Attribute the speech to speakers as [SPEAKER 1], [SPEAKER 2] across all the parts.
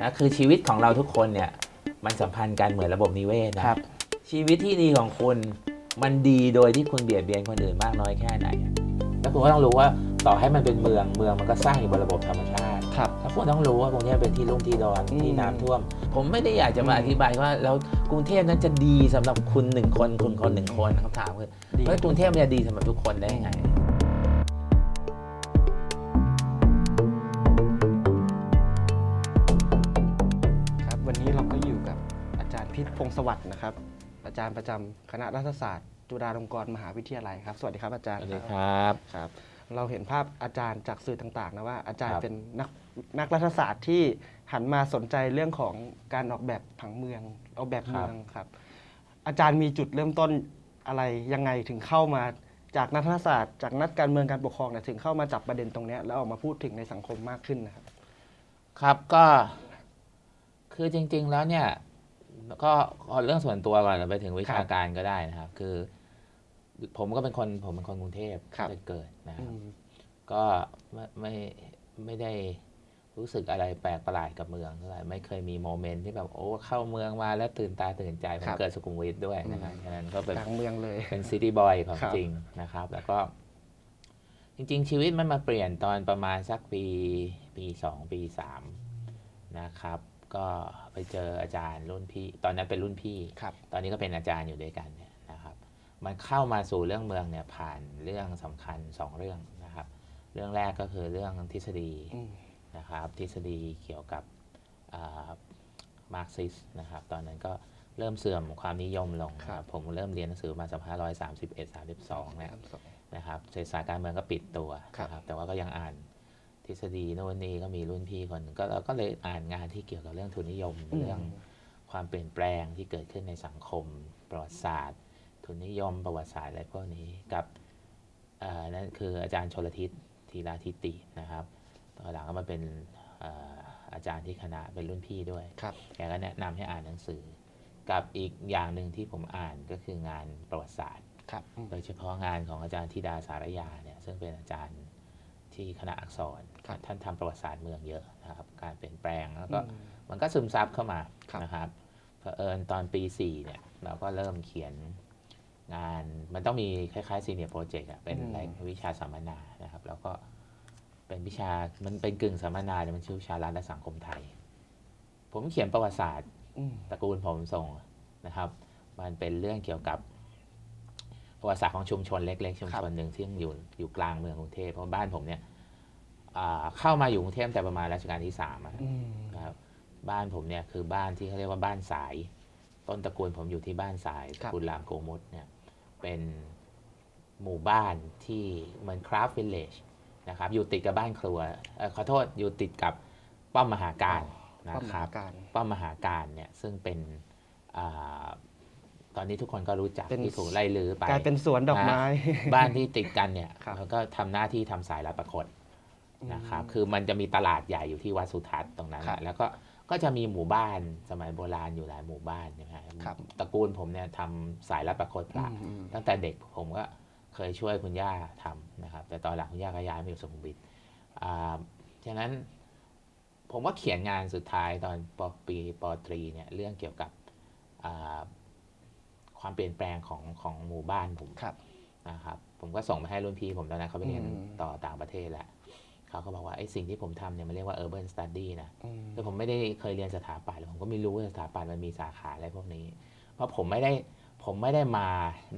[SPEAKER 1] นะคือชีวิตของเราทุกคนเนี่ยมันสัมพันธ์กันเหมือนระบบนิเวศนะครับ ชีวิตที่ดีของคุณมันดีโดยที่คุณเบียดเบียนคนอื่นมากน้อยแค่ไหนอะแล้วคุณก็ต้องรู้ว่าต่อให้มันเป็นเมืองเมืองมันก็สร้างอยู่บนระบบธรรมชาติ
[SPEAKER 2] ครับ
[SPEAKER 1] แล้วคุณต้องรู้ว่ากรุงเทพเป็นที่ลุ่มที่ดอน
[SPEAKER 2] อืม
[SPEAKER 1] ที่น้ำท่วม ผมไม่ได้อยากจะมา
[SPEAKER 2] อืม
[SPEAKER 1] อธิบายว่าแล้วกรุงเทพนั้นจะดีสำหรับคุณหนึ่งคนคุณคนหนึ่งคนคำถามคือ
[SPEAKER 2] ดี
[SPEAKER 1] แล้วกรุงเทพมันจะดีสำหรับทุกคนได้ยังไง
[SPEAKER 2] พิษพงศ์สวัสดิ์นะครับ อาจารย์ประจำคณะรัฐศาสตร์ จุฬาลงกรณ์มหาวิทยาลัยครับ สวัสดีครับอาจารย์
[SPEAKER 1] สวัสดีครับ
[SPEAKER 2] ครับ เราเห็นภาพอาจารย์จากสื่อต่างๆนะว่าอาจารย์
[SPEAKER 1] ครับ
[SPEAKER 2] เป็นนักนักรัฐศาสตร์ที่หันมาสนใจเรื่องของการออกแบบผังเมืองออกแบบเมืองครับ อาจารย์มีจุดเริ่มต้นอะไรยังไงถึงเข้ามาจากนักรัฐศาสตร์ จากนักการเมืองการปกครองเนี่ยถึงเข้ามาจับประเด็นตรงเนี้ยแล้วออกมาพูดถึงในสังคมมากขึ้นนะครับ
[SPEAKER 1] ครับก็ คือจริง ๆ แล้วเนี่ย ก็เอาเรื่องส่วนตัวก่อนไปถึงวิชาการก็ได้นะครับ คือ ผมก็เป็นคนผมเป็นคนกรุงเทพ
[SPEAKER 2] ครับ
[SPEAKER 1] ตั้งแต่เกิดนะค
[SPEAKER 2] อื
[SPEAKER 1] รับ
[SPEAKER 2] ม
[SPEAKER 1] ก็ไม่ไม่ไม่ได้รู้สึกอะไรแปลกประหลาดกับเมืองเท่าไหร่ไม่เคยมีโมเมนต์ที่แบบโอ้เข้าเมืองมาแล้วตื่นตาตื่นใจผมเกิดสุขุมวิทด้วยนะครับฉะนั้นก็เป็น
[SPEAKER 2] กลางเมืองเลย
[SPEAKER 1] เป็นซิตี้บอยของ
[SPEAKER 2] ครับ
[SPEAKER 1] จริงนะครับ แล้วก็ จริง ๆ ชีวิตมันมาเปลี่ยนตอนประมาณสักปีปีสองปีสามนะครับ ก็ไปเจออาจารย์รุ่นพี่ ตอนนั้นเป็นรุ่นพี่
[SPEAKER 2] ครับ
[SPEAKER 1] ตอนนี้ก็เป็นอาจารย์อยู่ด้วยกันเนี่ยนะครับ มันเข้ามาสู่เรื่องเมืองเนี่ยผ่านเรื่องสำคัญสองเรื่องนะครับ เรื่องแรกก็คือเรื่องทฤษฎี
[SPEAKER 2] อืม
[SPEAKER 1] นะครับ ทฤษฎีเกี่ยวกับมาร์กซิสนะครับ ตอนนั้นก็เริ่มเสื่อมความนิยมลงนะค
[SPEAKER 2] ครั
[SPEAKER 1] รับบผมเริ่มเรียนหนังสือมาสักพันร้อยสามสิบเอ็ดสามสิบสองเนี่ย
[SPEAKER 2] ครับสอง
[SPEAKER 1] นะครับเศรษฐศาสตร์การเมืองก็ปิดตัว
[SPEAKER 2] ครับ
[SPEAKER 1] นะครับแต่ว่าก็ยังอ่าน ทฤษฎีโน่นนี่ก็มีรุ่นพี่คนหนึ่งก็เราก็เลยอ่านงานที่เกี่ยวกับเรื่องทุนนิยมเรื่องความเปลี่ยนแปลงที่เกิดขึ้นในสังคม ประวัติศาสตร์ ทุนนิยมประวัติศาสตร์อะไรพวกนี้กับเอ่อนั่นคืออาจารย์ชลทิศทีราทิตินะครับตอนหลังก็มาเป็นเอ่ออาจารย์ที่คณะเป็นรุ่นพี่ด้วย
[SPEAKER 2] ครับ
[SPEAKER 1] แกก็แนะนำให้อ่านหนังสือ กับอีกอย่างหนึ่งที่ผมอ่านก็คืองานประวัติศาสตร์
[SPEAKER 2] ครับอืม
[SPEAKER 1] โดยเฉพาะงานของอาจารย์ธิดาสารยาเนี่ยซึ่งเป็นอาจารย์ ที่คณะอักษร
[SPEAKER 2] ครับ
[SPEAKER 1] ท่านทำประวัติศาสตร์เมืองเยอะนะครับ การเปลี่ยนแปลงแล้วก็
[SPEAKER 2] อืม
[SPEAKER 1] มันก็ซึมซับเข้ามา
[SPEAKER 2] ครับ
[SPEAKER 1] นะครับเผอิญตอนปี4เนี่ยเราก็เริ่มเขียนงานมันต้องมีคล้ายๆซีเนียร์โปรเจกต์เป็นอะไรวิชาสัมมนานะครับ แล้วก็เป็นวิชามันเป็นกึ่งสัมมนาเนี่ยมันชื่อวิชารัฐและสังคมไทย ผมเขียนประวัติศาสตร์
[SPEAKER 2] อืม
[SPEAKER 1] ตระกูลผมส่งนะครับ มันเป็นเรื่องเกี่ยวกับประวัติศาสตร์ของชุมชนเล็กๆ ชุมชนหนึ่งที่อยู่อยู่กลางเมืองกรุงเทพเพราะบ้านผมเนี่ยอ่า เข้ามาอยู่กรุงเทพแต่ประมาณรัชกาลที่สามอะ
[SPEAKER 2] อืม
[SPEAKER 1] นะครับบ้านผมเนี่ยคือบ้านที่เขาเรียกว่าบ้านสาย ต้นตระกูลผมอยู่ที่บ้านสายตระกูลรามโกมุตเนี่ยเป็นหมู่บ้านที่เหมือนคราฟวิลเลจนะครับอยู่ติดกับบ้านครัวเอ่อขอโทษอยู่ติดกับป้อมมหาการนะ
[SPEAKER 2] ป้อม
[SPEAKER 1] ค
[SPEAKER 2] หา
[SPEAKER 1] รับ
[SPEAKER 2] การ
[SPEAKER 1] ป้อมมหาการเนี่ยซึ่งเป็นอาตอนนี้ทุกคนก็รู้จัก
[SPEAKER 2] เป็น
[SPEAKER 1] ที่ถูกไล่ลือไป
[SPEAKER 2] กลายเป็นสวนดอกไม้
[SPEAKER 1] บ้านที่ติดกันเนี่ย
[SPEAKER 2] ครับ
[SPEAKER 1] แล้วก็ทำหน้าที่ทำสายรับประคด นะครับ คือมันจะมีตลาดใหญ่อยู่ที่วัดสุทัศน์ตรงนั้น
[SPEAKER 2] ครับ
[SPEAKER 1] นะแล้วก็ก็จะมีหมู่บ้านสมัยโบราณอยู่หลายหมู่บ้านนะฮะ
[SPEAKER 2] ครับ
[SPEAKER 1] ตระกูลผมเนี่ยทำสายรับประคดพระ
[SPEAKER 2] อืม
[SPEAKER 1] ตั้งแต่เด็กผมก็เคยช่วยคุณย่าทำนะครับ แต่ตอนหลังคุณย่าก็ย้ายมาอยู่สุขุมวิทอ่าฉะนั้นผมก็เขียนงานสุดท้ายตอนปปีปตรีเนี่ยเรื่องเกี่ยวกับอ่าความเปลี่ยนแปลงของของหมู่บ้านผม
[SPEAKER 2] ครับ
[SPEAKER 1] นะครับ ผมก็ส่งไปให้รุ่นพี่ผมตอนนั้นเขาไปเรียน
[SPEAKER 2] อืม
[SPEAKER 1] ต่อต่างประเทศแล้ว เขาก็บอกว่าไอ้สิ่งที่ผมทำเนี่ยมันเรียกว่า urban study นะ
[SPEAKER 2] อืม
[SPEAKER 1] คือผมไม่ได้เคยเรียนสถาปัตย์เลยผมก็ไม่รู้ว่าสถาปัตย์มันมีสาขาอะไรพวกนี้ เพราะผมไม่ได้ผมไม่ได้มา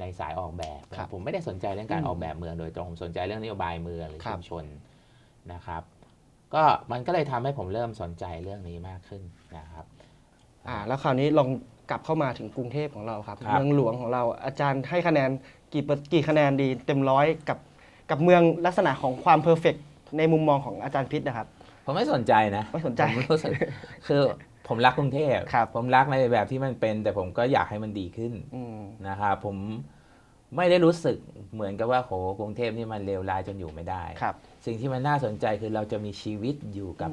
[SPEAKER 1] ในสายออกแบบ
[SPEAKER 2] ครับ
[SPEAKER 1] ผมไม่ได้สนใจเรื่องการ
[SPEAKER 2] อืม
[SPEAKER 1] ออกแบบเมืองโดยตรงผมสนใจเรื่องนโยบายเมืองหรือ
[SPEAKER 2] ครับ
[SPEAKER 1] ชุมชนนะครับ ก็มันก็เลยทำให้ผมเริ่มสนใจเรื่องนี้มากขึ้นนะครับ
[SPEAKER 2] อ่าแล้วคราวนี้ลองกลับเข้ามาถึงกรุงเทพของเราครับ
[SPEAKER 1] ครับ
[SPEAKER 2] เมืองหลวงของเราอาจารย์ให้คะแนนกี่เปอร์กี่คะแนนดีเต็มร้อยกับกับเมืองลักษณะของความเพอร์เฟก ในมุมมองของอาจารย์พิษนะครับ
[SPEAKER 1] ผมไม่สนใจนะ
[SPEAKER 2] ไม่สนใจ
[SPEAKER 1] ผมรู้สึกคือผมรักกรุงเทพ
[SPEAKER 2] ครับ
[SPEAKER 1] ผมรักในแบบที่มันเป็น แต่ผมก็อยากให้มันดีขึ้น
[SPEAKER 2] อืม
[SPEAKER 1] นะครับผมไม่ได้รู้สึกเหมือนกับว่าโหกรุงเทพนี่มันเลวร้ายจนอยู่ไม่ได้
[SPEAKER 2] ครับ
[SPEAKER 1] สิ่งที่มันน่าสนใจคือเราจะมีชีวิตอยู่กับ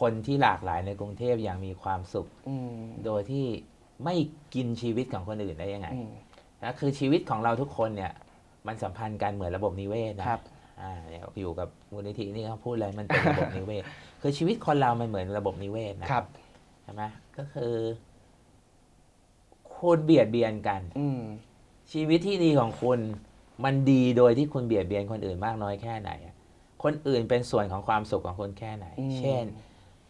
[SPEAKER 1] คนที่หลากหลายในกรุงเทพอย่างมีความสุข
[SPEAKER 2] อืม
[SPEAKER 1] โดยที่ไม่กินชีวิตของคนอื่นได้ยังไง
[SPEAKER 2] อืม
[SPEAKER 1] นะคือชีวิตของเราทุกคนเนี่ยมันสัมพันธ์กันเหมือนระบบนิเวศนะครับ อ่าเนี่ยอยู่กับมูลนิธินี่เขาพูดอะไรมันเป็นระบบนิเวศ คือชีวิตคนเรามันเหมือนระบบนิเวศนะครับช่ไหมก็คือคุณเบียดเบียนกัน
[SPEAKER 2] อืม
[SPEAKER 1] ชีวิตที่ดีของคุณมันดีโดยที่คุณเบียดเบียนคนอื่นมากน้อยแค่ไหนอะคนอื่นเป็นส่วนของความสุขของคุณแค่ไหน
[SPEAKER 2] อืม
[SPEAKER 1] เช่น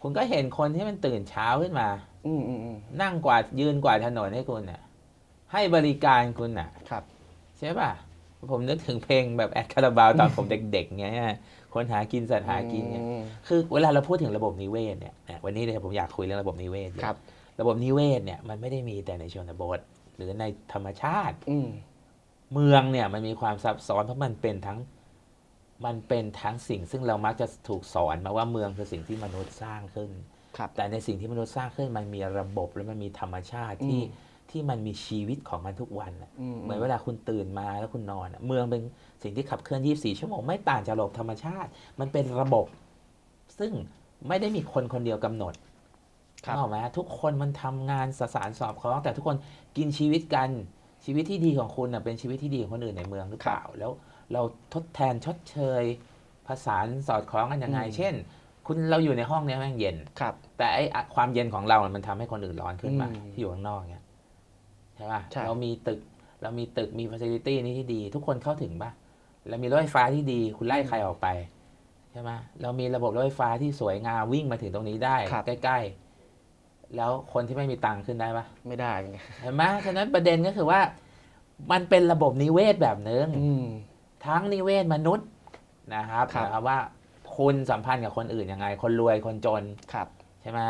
[SPEAKER 1] คุณก็เห็นคนที่มันตื่นเช้าขึ้นมา
[SPEAKER 2] อืมอืมอืม
[SPEAKER 1] นั่งกวาดยืนกวาดถนนให้คุณน่ะ ให้บริการคุณน่ะ
[SPEAKER 2] ครับ
[SPEAKER 1] ใช่ป่ะ ผมนึกถึงเพลงแบบแอดคาราบาวตอนผมเด็กๆไงฮะคนหากินสัตว์หากินเนี่ย
[SPEAKER 2] อืม
[SPEAKER 1] คือเวลาเราพูดถึงระบบนิเวศเนี่ยเนี่ยวันนี้เนี่ยผมอยากคุยเรื่องระบบนิเวศเยอะ
[SPEAKER 2] ครับ
[SPEAKER 1] ระบบนิเวศเนี่ยมันไม่ได้มีแต่ในชนบท หรือในธรรมชาติ
[SPEAKER 2] อืม
[SPEAKER 1] เมืองเนี่ยมันมีความซับซ้อนเพราะมันเป็นทั้งมันเป็นทั้งสิ่งซึ่งเรามักจะถูกสอนมาว่าเมืองคือสิ่งที่มนุษย์สร้างขึ้น
[SPEAKER 2] ครับ
[SPEAKER 1] แต่ในสิ่งที่มนุษย์สร้างขึ้นมันมีระบบและมันมีธรรมชาติที่
[SPEAKER 2] อืม
[SPEAKER 1] ที่มันมีชีวิตของมันทุกวันน่ะ
[SPEAKER 2] อืม
[SPEAKER 1] เหมือนเวลาคุณตื่นมาแล้วคุณนอนอะเมืองเป็นสิ่งที่ขับเคลื่อน 24 ชั่วโมง ไม่ต่างจากระบบธรรมชาติ มันเป็นระบบ ซึ่งไม่ได้มีคนคนเดียวกำหนด
[SPEAKER 2] ครับ
[SPEAKER 1] นึกออกไหมทุกคนมันทำงานสสารสอบคล้อง แต่ทุกคนกินชีวิตกันชีวิตที่ดีของคุณน่ะเป็นชีวิตที่ดีของคนอื่นในเมืองหรือเปล่า แล้วเราทดแทนชดเชยผสานสอดคล้องกันยังไง
[SPEAKER 2] อืม
[SPEAKER 1] เช่น คุณเราอยู่ในห้องเนี้ยแม่งเย็น
[SPEAKER 2] ครับ
[SPEAKER 1] แต่ไออะความเย็นของเราเนี่ยมันทำให้คนอื่นร้อนขึ้นมา
[SPEAKER 2] อืม
[SPEAKER 1] ที่อยู่ข้างนอกเนี่ยใช่ป่ะ
[SPEAKER 2] ใช่
[SPEAKER 1] เรามีตึกเรามีตึกมีฟัซิลิตี้นี้ที่ดี ทุกคนเข้าถึงป่ะเรามีรถไฟฟ้าที่ดีคุณไล่ใครออกไปใช่ไหมเรามีระบบรถไฟฟ้าที่สวยงามวิ่งมาถึงตรงนี้ได้
[SPEAKER 2] ครับ
[SPEAKER 1] ใกล้ๆ แล้วคนที่ไม่มีตังค์ขึ้นได้ป่ะ
[SPEAKER 2] ไม่ได้ไง
[SPEAKER 1] เห็นไหมฉะนั้นประเด็นก็คือว่า มันเป็นระบบนิเวศแบบหนึ่ง
[SPEAKER 2] อืม
[SPEAKER 1] ทั้งนิเวศมนุษย์นะครับ
[SPEAKER 2] ครับ
[SPEAKER 1] นะครับว่าคุณสัมพันธ์กับคนอื่นยังไง คนรวยคนจน
[SPEAKER 2] ครับ
[SPEAKER 1] ใช่ไหม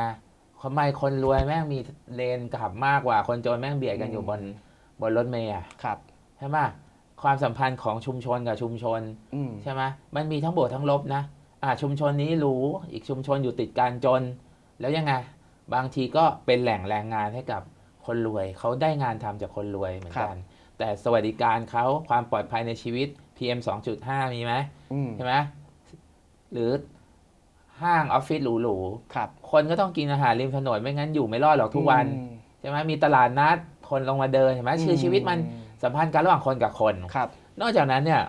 [SPEAKER 1] ทำไมคนรวยแม่งมีเลนขับมากกว่า คนจนแม่งเบียดกันอยู่บนบนรถเมล์อะ
[SPEAKER 2] ครับ
[SPEAKER 1] ใช่ไหมความสัมพันธ์ของชุมชนกับชุมชน
[SPEAKER 2] อืม
[SPEAKER 1] ใช่ไหมมันมีทั้งบวกทั้งลบนะอ่าชุมชนนี้หรู้อีกชุมชนอยู่ติดการจน แล้วยังไง บางทีก็เป็นแหล่งแรงงานให้กับคนรวย เขาได้งานทำจากคนรวยเหมือนกัน แต่สวัสดิการเขาความปลอดภัยในชีวิต PM 2.5 มีไหม
[SPEAKER 2] อืม
[SPEAKER 1] ใช่ไหมหรือ ห้างออฟฟิศหรูๆ
[SPEAKER 2] ครับ
[SPEAKER 1] คนก็ต้องกินอาหารริมถนนไม่งั้นอยู่ไม่รอดหรอกทุกวัน
[SPEAKER 2] อืม
[SPEAKER 1] ใช่ไหมมีตลาดนัดคนลงมาเดินใช่ไหมคือชีวิตมันสัมพันธ์กันระหว่างคนกับคน
[SPEAKER 2] ครับ
[SPEAKER 1] นอกจากนั้นเนี่ย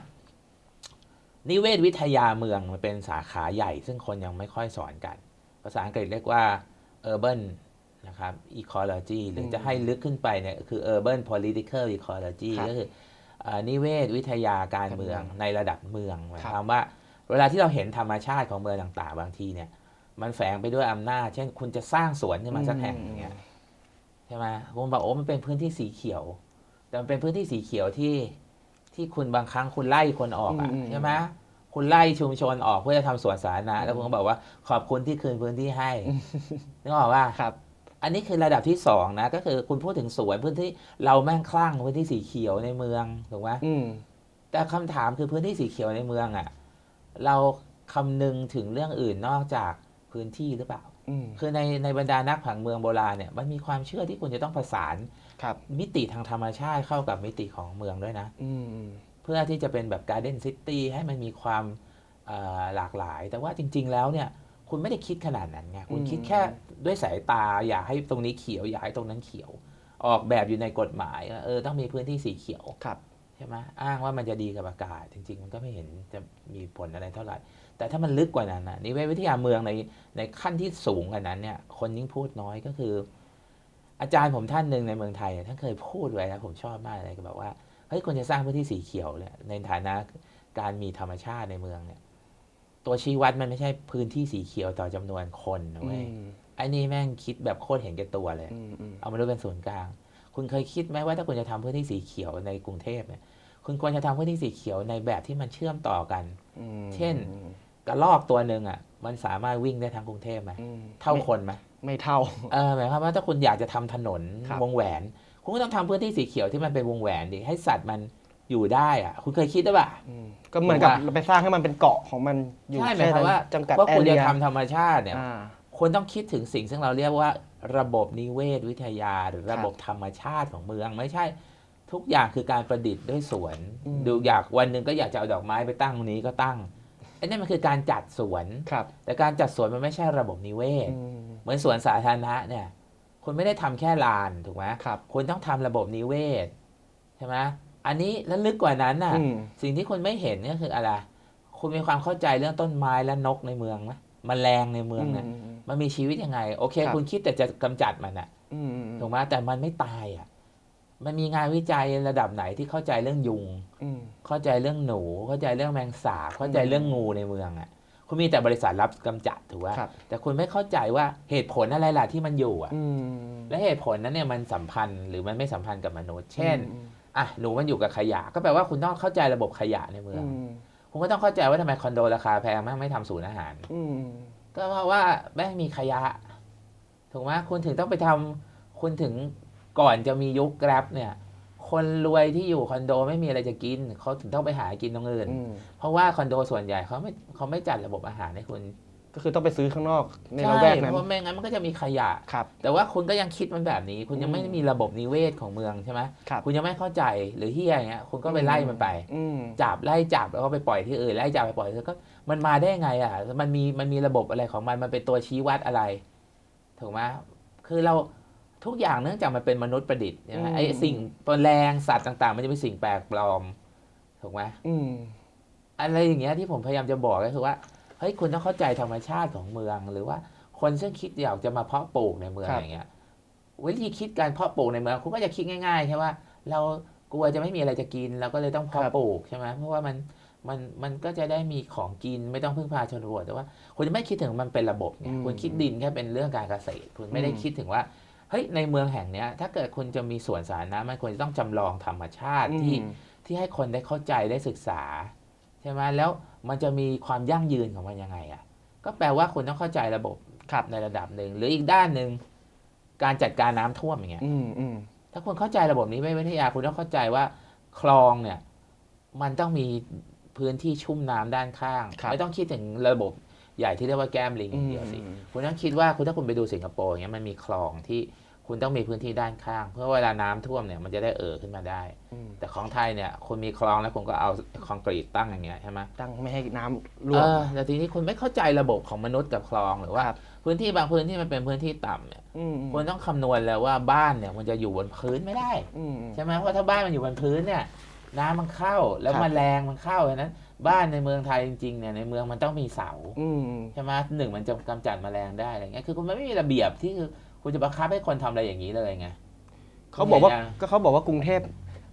[SPEAKER 1] นิเวศวิทยาเมืองมันเป็นสาขาใหญ่ ซึ่งคนยังไม่ค่อยสอนกัน ภาษาอังกฤษเรียกว่า urban นะครับ ecology หรือจะให้ลึกขึ้นไปเนี่ยคือ urban political ecology
[SPEAKER 2] ครับ
[SPEAKER 1] ก็คืออ่านิเวศวิทยาการเมือง
[SPEAKER 2] การเมือง
[SPEAKER 1] ในระดับเมืองหมาย
[SPEAKER 2] ครับ
[SPEAKER 1] ความว่า เวลาที่เราเห็นธรรมชาติของเมืองต่างๆ บางทีเนี่ย มันแฝงไปด้วยอำนาจ เช่น คุณจะสร้างสวนขึ้นมาสักแห่งหนึ่งเนี่ยใช่ไหมคุณบอกโอ้มันเป็นพื้นที่สีเขียว แต่มันเป็นพื้นที่สีเขียวที่ที่คุณบางครั้งคุณไล่คนออกอะ
[SPEAKER 2] อืม
[SPEAKER 1] ใช่ไหมคุณไล่ชุมชนออกเพื่อจะทำสวนสาธารณะแล้วคุณก็บอกว่าขอบคุณที่คืนพื้นที่ให้นึกออกว่า
[SPEAKER 2] ครับ
[SPEAKER 1] อันนี้คือระดับที่สองนะ ก็คือคุณพูดถึงสวนพื้นที่เราแม่งคลั่งพื้นที่สีเขียวในเมืองถูกไหม
[SPEAKER 2] อืม
[SPEAKER 1] แต่คำถามคือพื้นที่สีเขียวในเมืองอะ เราคำนึงถึงเรื่องอื่นนอกจากพื้นที่หรือเปล่า
[SPEAKER 2] อืม
[SPEAKER 1] คือในในบรรดานักผังเมืองโบราณเนี่ยมันมีความเชื่อที่คุณจะต้องประสาน
[SPEAKER 2] ครับ
[SPEAKER 1] มิติทางธรรมชาติเข้ากับมิติของเมืองด้วยนะ
[SPEAKER 2] อืม
[SPEAKER 1] เพื่อที่จะเป็นแบบการ์เด้นซิตี้ให้มันมีความเอ่อหลากหลาย แต่ว่าจริง ๆ แล้วเนี่ยคุณไม่ได้คิดขนาดนั้นไงคุณ
[SPEAKER 2] อืม
[SPEAKER 1] คิดแค่ด้วยสายตาอยากให้ตรงนี้เขียวอยากให้ตรงนั้นเขียว ออกแบบอยู่ในกฎหมายว่าเออต้องมีพื้นที่สีเขียว
[SPEAKER 2] ครับ
[SPEAKER 1] ใช่ไหมอ้างว่ามันจะดีกับอากาศ จริง ๆ มันก็ไม่เห็นจะมีผลอะไรเท่าไหร่ แต่ถ้ามันลึกกว่านั้นนะนิเวศวิทยาเมืองในในขั้นที่สูงกว่านั้นเนี่ย คนยิ่งพูดน้อยก็คือ อาจารย์ผมท่านหนึ่งในเมืองไทยเนี่ยท่านเคยพูดไว้นะผมชอบมากเลยก็บอกว่าเฮ้ยควรจะสร้างพื้นที่สีเขียวเนี่ยในฐานะการมีธรรมชาติในเมืองเนี่ย ตัวชี้วัดมันไม่ใช่พื้นที่สีเขียวต่อจำนวนคนนะ
[SPEAKER 2] อื
[SPEAKER 1] เว้ย
[SPEAKER 2] ม
[SPEAKER 1] ไอ้นี่แม่งคิดแบบโคตรเห็นแก่ตัวเลย
[SPEAKER 2] อืมอืม
[SPEAKER 1] เอามาดูเป็นศูนย์กลาง คุณเคยคิดไหมว่าถ้าคุณจะทำพื้นที่สีเขียวในกรุงเทพเนี่ย คุณควรจะทำพื้นที่สีเขียวในแบบที่มันเชื่อมต่อกัน
[SPEAKER 2] อืม
[SPEAKER 1] เช่นกระลอกตัวหนึ่งอะ มันสามารถวิ่งได้ทั้งกรุงเทพไหม
[SPEAKER 2] อืม
[SPEAKER 1] เท่า
[SPEAKER 2] ไม่
[SPEAKER 1] คนไหม
[SPEAKER 2] ไม่เท่า
[SPEAKER 1] เออหมายความว่าถ้าคุณอยากจะทำถนน
[SPEAKER 2] ครับ
[SPEAKER 1] วงแหวน คุณก็ต้องทำพื้นที่สีเขียวที่มันเป็นวงแหวนดิให้สัตว์มันอยู่ได้อะ คุณเคยคิดหรือเปล่า
[SPEAKER 2] อืมก็เหมือนกับ
[SPEAKER 1] ว่า
[SPEAKER 2] เราไปสร้างให้มันเป็นเกาะของมันอยู่
[SPEAKER 1] ใช่หมาย
[SPEAKER 2] แค่
[SPEAKER 1] ความ
[SPEAKER 2] นั้น
[SPEAKER 1] ว่า
[SPEAKER 2] จำกัด
[SPEAKER 1] ว่า
[SPEAKER 2] แอ
[SPEAKER 1] คุณ
[SPEAKER 2] เรี
[SPEAKER 1] จะ
[SPEAKER 2] ย
[SPEAKER 1] ทำธรรมชาติเนี่ย
[SPEAKER 2] อ่า
[SPEAKER 1] คุณต้องคิดถึงสิ่งซึ่งเราเรียกว่า ระบบนิเวศวิทยาหรือระบบธรรมชาติของเมืองไม่ใช่ ทุกอย่างคือการประดิษฐ์ด้วยสวน
[SPEAKER 2] อืม
[SPEAKER 1] ดูอยากวันหนึ่งก็อยากจะเอาดอกไม้ไปตั้งตรงนี้ก็ตั้งไอ้นั่นมันคือการจัดสวน
[SPEAKER 2] ครับ
[SPEAKER 1] แต่การจัดสวนมันไม่ใช่ระบบนิเวศ
[SPEAKER 2] อืม
[SPEAKER 1] เหมือนสวนสาธารณะเนี่ยคุณไม่ได้ทำแค่ลานถูกไหม
[SPEAKER 2] ครับ
[SPEAKER 1] คุณต้องทำระบบนิเวศใช่ไหมอันนี้แล้วลึกกว่านั้นน่ะ
[SPEAKER 2] อืม
[SPEAKER 1] สิ่งที่คุณไม่เห็นก็คืออะไร คุณมีความเข้าใจเรื่องต้นไม้และนกในเมืองไหม แมลงในเมืองเนี่ย
[SPEAKER 2] อืม
[SPEAKER 1] มันมีชีวิตยังไง โอเค
[SPEAKER 2] ครับ
[SPEAKER 1] คุณคิดแต่จะกำจัดมันอะ
[SPEAKER 2] อืมอืม
[SPEAKER 1] ถูกไหมแต่มันไม่ตายอะมันมีงานวิจัยระดับไหนที่เข้าใจเรื่องยุง
[SPEAKER 2] อืม
[SPEAKER 1] เข้าใจเรื่องหนู เข้าใจเรื่องแมงสาบเข้าใจ
[SPEAKER 2] อืม
[SPEAKER 1] เรื่องงูในเมืองอะคุณมีแต่บริษัทรับกำจัดถูกไหม
[SPEAKER 2] ครับ
[SPEAKER 1] แต่คุณไม่เข้าใจว่าเหตุผลอะไรล่ะที่มันอยู่อะ
[SPEAKER 2] อืม
[SPEAKER 1] และเหตุผลนั้นเนี่ยมันสัมพันธ์หรือมันไม่สัมพันธ์กับมนุษย์ เช่น
[SPEAKER 2] อืม
[SPEAKER 1] อะหนูมันอยู่กับขยะ ก็แปลว่าคุณต้องเข้าใจระบบขยะในเมือง
[SPEAKER 2] อืม
[SPEAKER 1] คุณก็ต้องเข้าใจว่าทำไมคอนโดราคาแพงแม่งไม่ทำศูนย์อาหาร
[SPEAKER 2] อืม
[SPEAKER 1] ก็เพราะว่าแม่งมีขยะ ถูกไหมคุณถึงต้องไปทำคุณถึงก่อนจะมียุคแกร็บเนี่ย คนรวยที่อยู่คอนโดไม่มีอะไรจะกินเขาถึงต้องไปหากินตรงอื่น
[SPEAKER 2] อืม
[SPEAKER 1] เพราะว่าคอนโดส่วนใหญ่เขาไม่เขาไม่จัดระบบอาหารให้คุณ
[SPEAKER 2] ก็คือต้องไปซื้อข้างนอกใน
[SPEAKER 1] ใช่
[SPEAKER 2] ละแวก
[SPEAKER 1] เพ
[SPEAKER 2] นั้น
[SPEAKER 1] ราะว่าไม่งั้นมันก็จะมีขยะ
[SPEAKER 2] ครับ
[SPEAKER 1] แต่ว่าคุณก็ยังคิดมันแบบนี้ คุณยังไม่
[SPEAKER 2] อืม
[SPEAKER 1] มีระบบนิเวศของเมืองใช่ไหม
[SPEAKER 2] ครับ
[SPEAKER 1] คุณยังไม่เข้าใจหรือที่อย่างเงี้ยคุณก็ไปไล่มันไป
[SPEAKER 2] อืม
[SPEAKER 1] จับไล่จับแล้วก็ไปปล่อยที่อื่นไล่จับไปปล่อยที่อื่นก็มันมาได้ไงอะ มันมีมันมีระบบอะไรของมัน มันเป็นตัวชี้วัดอะไร ถูกไหมคือเราทุกอย่างเนื่องจากมันเป็นมนุษย์ประดิษฐ์ใช่ไหม
[SPEAKER 2] อืม
[SPEAKER 1] ไอ้สิ่งตัวแรงสัตว์ต่าง ๆ มันจะเป็นสิ่งแปลกปลอม ถูกไหม
[SPEAKER 2] อืม
[SPEAKER 1] อะไรอย่างเงี้ยที่ผมพยายามจะบอกก็คือว่า เฮ้ยคุณต้องเข้าใจธรรมชาติของเมือง หรือว่าคนซึ่งคิดอยากจะมาเพาะปลูกในเมือง
[SPEAKER 2] ครับ
[SPEAKER 1] อย่างเงี้ยวิธีคิดการเพาะปลูกในเมืองคุณก็จะคิดง่ายๆใช่ว่าเรากลัวจะไม่มีอะไรจะกินเราก็เลยต้องเพาะปลูกใช่ไหมเพราะว่ามันมันมันก็จะได้มีของกินไม่ต้องพึ่งพาชนบทแต่ว่าคุณจะไม่คิดถึงมันเป็นระบบเนี่ยคุณคิดดินแค่เป็นเรื่องการเกษตร คุณไม่ได้คิดถึงว่าเฮ้ยในเมืองแห่งเนี้ย ถ้าเกิดคุณจะมีสวนสาธารณะมันควรจะต้องจำลองธรรมชาติที่
[SPEAKER 2] อืม
[SPEAKER 1] ที่ให้คนได้เข้าใจได้ศึกษาใช่ไหมแล้ว มันจะมีความยั่งยืนของมันยังไงอะก็แปลว่าคุณต้องเข้าใจระบบ
[SPEAKER 2] ครับ
[SPEAKER 1] ในระดับหนึ่งหรืออีกด้านหนึ่งการจัดการน้ำท่วมอย่างเงี้ย
[SPEAKER 2] อืมอืม
[SPEAKER 1] ถ้าคุณเข้าใจระบบนี้ไม่วิทยาคุณต้องเข้าใจว่าคลองเนี่ย มันต้องมีพื้นที่ชุ่มน้ำด้านข้าง
[SPEAKER 2] ครับ
[SPEAKER 1] ไม่ต้องคิดถึงระบบใหญ่ที่เรียกว่าแก้มลิงอย่างเดียวสิ
[SPEAKER 2] อืม
[SPEAKER 1] คุณต้องคิดว่าคุณถ้าคุณไปดูสิงคโปร์อย่างเงี้ยมันมีคลองที่ คุณต้องมีพื้นที่ด้านข้าง เพื่อเวลาน้ำท่วมเนี่ยมันจะได้เอ่อขึ้นมาได้
[SPEAKER 2] อืม
[SPEAKER 1] แต่ของไทยเนี่ยคุณมีคลองแล้วคุณก็เอาคอนกรีตตั้งอย่างเงี้ยใช่ไหม
[SPEAKER 2] ตั้งไม่ให้น้ำรั่ว
[SPEAKER 1] เออแต่ทีนี้คุณไม่เข้าใจระบบของมนุษย์กับคลองหรือว่า
[SPEAKER 2] ครับ
[SPEAKER 1] พื้นที่บางพื้นที่มันเป็นพื้นที่ต่ำเนี่ย
[SPEAKER 2] อืมอืม
[SPEAKER 1] คุณต้องคำนวณแล้วว่าบ้านเนี่ยมันจะอยู่บนพื้นไม่ได้
[SPEAKER 2] อืมอืม
[SPEAKER 1] ใช่ไหมเพราะถ้าบ้านมันอยู่บนพื้นเนี่ยน้ำมันเข้าแล้ว
[SPEAKER 2] ครับ
[SPEAKER 1] มแมลงมันเข้าฉะนั้น บ้านในเมืองไทยจริงๆเนี่ยในเมืองมันต้องมีเสา
[SPEAKER 2] อืมอืม
[SPEAKER 1] ใช่ไหมหนึ่งมันจะกำจัดแมลงได้อะไรเงี้ยคือคุณไม่มีระเบียบที่คือ คุณจะบังคับให้คนทำอะไรอย่างนี้เลยไง
[SPEAKER 2] เขาบอกว่า
[SPEAKER 1] เห็นยัง
[SPEAKER 2] ก็เขาบอกว่ากรุงเทพ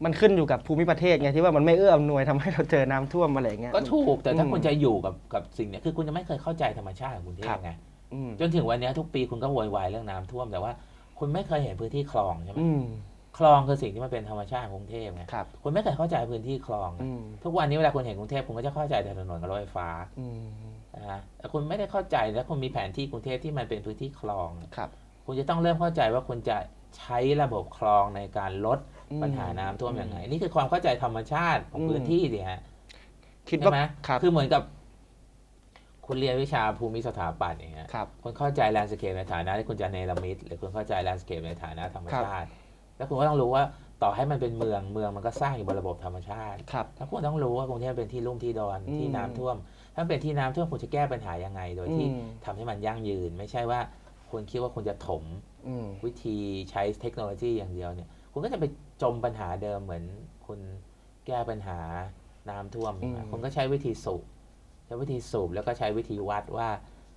[SPEAKER 2] มันขึ้นอยู่กับภูมิประเทศไงที่ว่ามันไม่เอื้ออำนวยทำให้เราเจอน้ำท่วมอะไรอย่างเงี้ย
[SPEAKER 1] ก็ถูกแต่ถ้า
[SPEAKER 2] อืม
[SPEAKER 1] คุณจะอยู่กับกับสิ่งเนี้ยคือคุณจะไม่เคยเข้าใจธรรมชาติของกรุงเท
[SPEAKER 2] ครั
[SPEAKER 1] พ
[SPEAKER 2] บ
[SPEAKER 1] ไง
[SPEAKER 2] อืม
[SPEAKER 1] จนถึงวันเนี้ยทุกปีคุณก็โวยวายเรื่องน้ำท่วมแต่ว่า คุณไม่เคยเห็นพื้นที่คลองใช่ไหม
[SPEAKER 2] อืม
[SPEAKER 1] คลองคือสิ่งที่มันเป็นธรรมชาติของกรุงเทพไง
[SPEAKER 2] ครับ
[SPEAKER 1] คุณไม่เคยเข้าใจพื้นที่คลอง
[SPEAKER 2] อืม
[SPEAKER 1] ทุกวันนี้เวลาคุณเห็นกรุงเทพคุณก็จะเข้าใจแต่ถนนกับรถไฟฟ้า
[SPEAKER 2] อืม
[SPEAKER 1] นะฮะแต่คุณไม่ได้เข้าใจแล้วคุณมีแผนที่กรุงเทพที่มันเป็นพื้นที่คลอง
[SPEAKER 2] ครับ
[SPEAKER 1] คุณจะต้องเริ่มเข้าใจว่าคุณจะใช้ระบบคลองในการลด
[SPEAKER 2] อืม
[SPEAKER 1] ปัญหาน้ำท่วมยังไงนี่คือความเข้าใจธรรมชาติของ
[SPEAKER 2] อืม
[SPEAKER 1] พื้นที่ดิฮะ
[SPEAKER 2] คิด
[SPEAKER 1] ใช่
[SPEAKER 2] ว่า
[SPEAKER 1] ไหม
[SPEAKER 2] ครับ
[SPEAKER 1] คือเหมือนกับ คุณเรียนวิชาภูมิสถาปัตย์อย่างเงี้ย
[SPEAKER 2] ครับ
[SPEAKER 1] คุณเข้าใจแลนด์สเคปในฐานะที่คุณจะเนรมิตหรือคุณเข้าใจแลนด์สเคปในฐานะธรรมชาติ แล้วคุณก็ต้องรู้ว่าต่อให้มันเป็นเมืองเมืองมันก็สร้างอยู่บนระบบธรรมชาติ
[SPEAKER 2] ครับ
[SPEAKER 1] ถ้าคุณต้องรู้ว่ากรุงเทพเป็นที่ลุ่มที่ดอน
[SPEAKER 2] อืม
[SPEAKER 1] ที่น้ำท่วม ถ้าเป็นที่น้ำท่วมคุณจะแก้ปัญหายังไง โดยที่
[SPEAKER 2] อืม
[SPEAKER 1] ทำให้มันยั่งยืน ไม่ใช่ว่า คุณคิดว่าคุณจะถม
[SPEAKER 2] อืม
[SPEAKER 1] วิธีใช้เทคโนโลยีอย่างเดียวเนี่ย คุณก็จะไปจมปัญหาเดิมเหมือนคุณแก้ปัญหาน้ำท่วมใช่ไหม
[SPEAKER 2] อืม
[SPEAKER 1] คุณก็ใช้วิธีสูบใช้วิธีสูบแล้วก็ใช้วิธีวัดว่า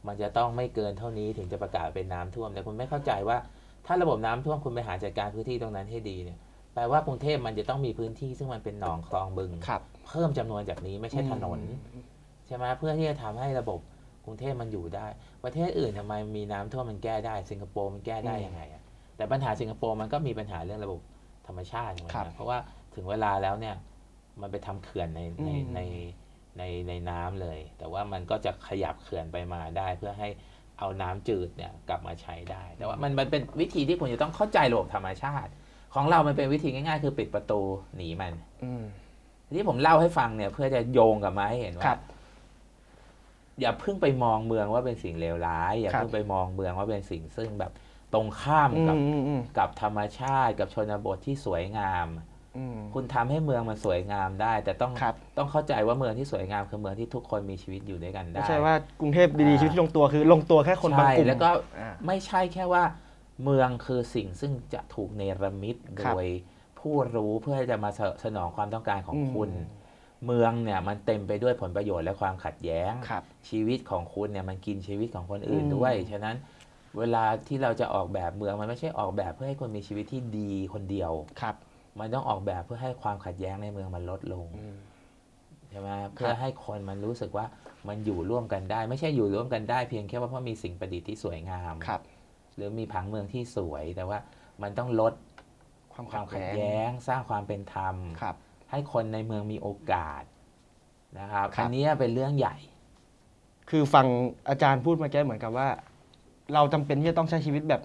[SPEAKER 1] มันจะต้องไม่เกินเท่านี้ถึงจะประกาศเป็นน้ำท่วม แต่คุณไม่เข้าใจว่าถ้าระบบน้ำท่วมคุณไปหาจัดการพื้นที่ตรงนั้นให้ดีเนี่ยแปลว่ากรุงเทพมันจะต้องมีพื้นที่ซึ่งมันเป็นหนองคลองบึง
[SPEAKER 2] ครับ
[SPEAKER 1] เพิ่มจำนวนจากนี้ไม่ใช่ถนน
[SPEAKER 2] อืม
[SPEAKER 1] ใช่ไหมเพื่อที่จะทำให้ระบบ กรุงเทพมันอยู่ได้ ประเทศอื่นทำไมมีน้ำท่วมมันแก้ได้ สิงคโปร์มันแก้ได้
[SPEAKER 2] อืม
[SPEAKER 1] ยังไงอะแต่ปัญหาสิงคโปร์มันก็มีปัญหาเรื่องระบบธรรมชาติเหมือน
[SPEAKER 2] ครั
[SPEAKER 1] กับนเพราะว่าถึงเวลาแล้วเนี่ยมันไปทำเขื่อนในใน
[SPEAKER 2] อืม
[SPEAKER 1] ในในในน้ำเลย แต่ว่ามันก็จะขยับเขื่อนไปมาได้ เพื่อให้เอาน้ำจืดเนี่ยกลับมาใช้ได้ แต่ว่ามันมันเป็นวิธีที่คุณจะต้องเข้าใจระบบธรรมชาติ ของเรามันเป็นวิธีง่ายๆ คือปิดประตูหนีมัน
[SPEAKER 2] อืม
[SPEAKER 1] ที่ผมเล่าให้ฟังเนี่ยเพื่อจะโยงกลับมาให้เห็น
[SPEAKER 2] ค
[SPEAKER 1] ว่า
[SPEAKER 2] รับ
[SPEAKER 1] อย่าเพิ่งไปมองเมืองว่าเป็นสิ่งเลวร้าย อย่า
[SPEAKER 2] ครับ
[SPEAKER 1] เพิ่งไปมองเมืองว่าเป็นสิ่งซึ่งแบบตรงข้าม
[SPEAKER 2] อื
[SPEAKER 1] กับ
[SPEAKER 2] มอืมอืม
[SPEAKER 1] กับธรรมชาติกับชนบทที่สวยงาม
[SPEAKER 2] อืม
[SPEAKER 1] คุณทำให้เมืองมันสวยงามได้ แต่ต้อง
[SPEAKER 2] ครับ
[SPEAKER 1] ต้องเข้าใจว่าเมืองที่สวยงามคือเมืองที่ทุกคนมีชีวิตอยู่ด้วยกันได้
[SPEAKER 2] ไม่ใช่ว่ากรุงเทพดีๆชีวิตที่ลงตัวคือลงตัวแค่คนบาง
[SPEAKER 1] ใช่
[SPEAKER 2] กลุ่ม
[SPEAKER 1] แล้วก็
[SPEAKER 2] อ่า
[SPEAKER 1] ไม่ใช่แค่ว่า เมืองคือสิ่งซึ่งจะถูกเนรมิต
[SPEAKER 2] ครับ
[SPEAKER 1] โดยผู้รู้เพื่อจะมาสสนองความต้องการของคุณ
[SPEAKER 2] อืม
[SPEAKER 1] เมืองเนี่ยมันเต็มไปด้วยผลประโยชน์และความขัดแย้ง
[SPEAKER 2] ครับ
[SPEAKER 1] ชีวิตของคุณเนี่ยมันกินชีวิตของคนอื่น
[SPEAKER 2] อืม
[SPEAKER 1] ด้วย ฉะนั้นเวลาที่เราจะออกแบบเมืองมันไม่ใช่ออกแบบเพื่อให้คนมีชีวิตที่ดีคนเดียว
[SPEAKER 2] ครับ
[SPEAKER 1] มันต้องออกแบบเพื่อให้ความขัดแย้งในเมืองมันลดลง
[SPEAKER 2] อืม
[SPEAKER 1] ใช่ไหมเพื่อให้คนมันรู้สึกว่ามันอยู่ร่วมกันได้ ไม่ใช่อยู่ร่วมกันได้เพียงแค่ว่าเพราะมีสิ่งประดิษฐ์ที่สวยงาม
[SPEAKER 2] ครับ
[SPEAKER 1] หรือมีผังเมืองที่สวยแต่ว่ามันต้องลด
[SPEAKER 2] ความ
[SPEAKER 1] ความ
[SPEAKER 2] ขั
[SPEAKER 1] ขั
[SPEAKER 2] ด
[SPEAKER 1] ด
[SPEAKER 2] แย้
[SPEAKER 1] แย้
[SPEAKER 2] ง
[SPEAKER 1] งสร้างความเป็นธรรม
[SPEAKER 2] ครับ
[SPEAKER 1] ให้คนในเมืองมีโอกาสนะครับ
[SPEAKER 2] ครับ
[SPEAKER 1] อันเนี้ยเป็นเรื่องใหญ่
[SPEAKER 2] คือฟังอาจารย์พูดเมาแก้เหมือนกับว่า เราจำเป็นที่จะต้องใช้ชีวิตแบบ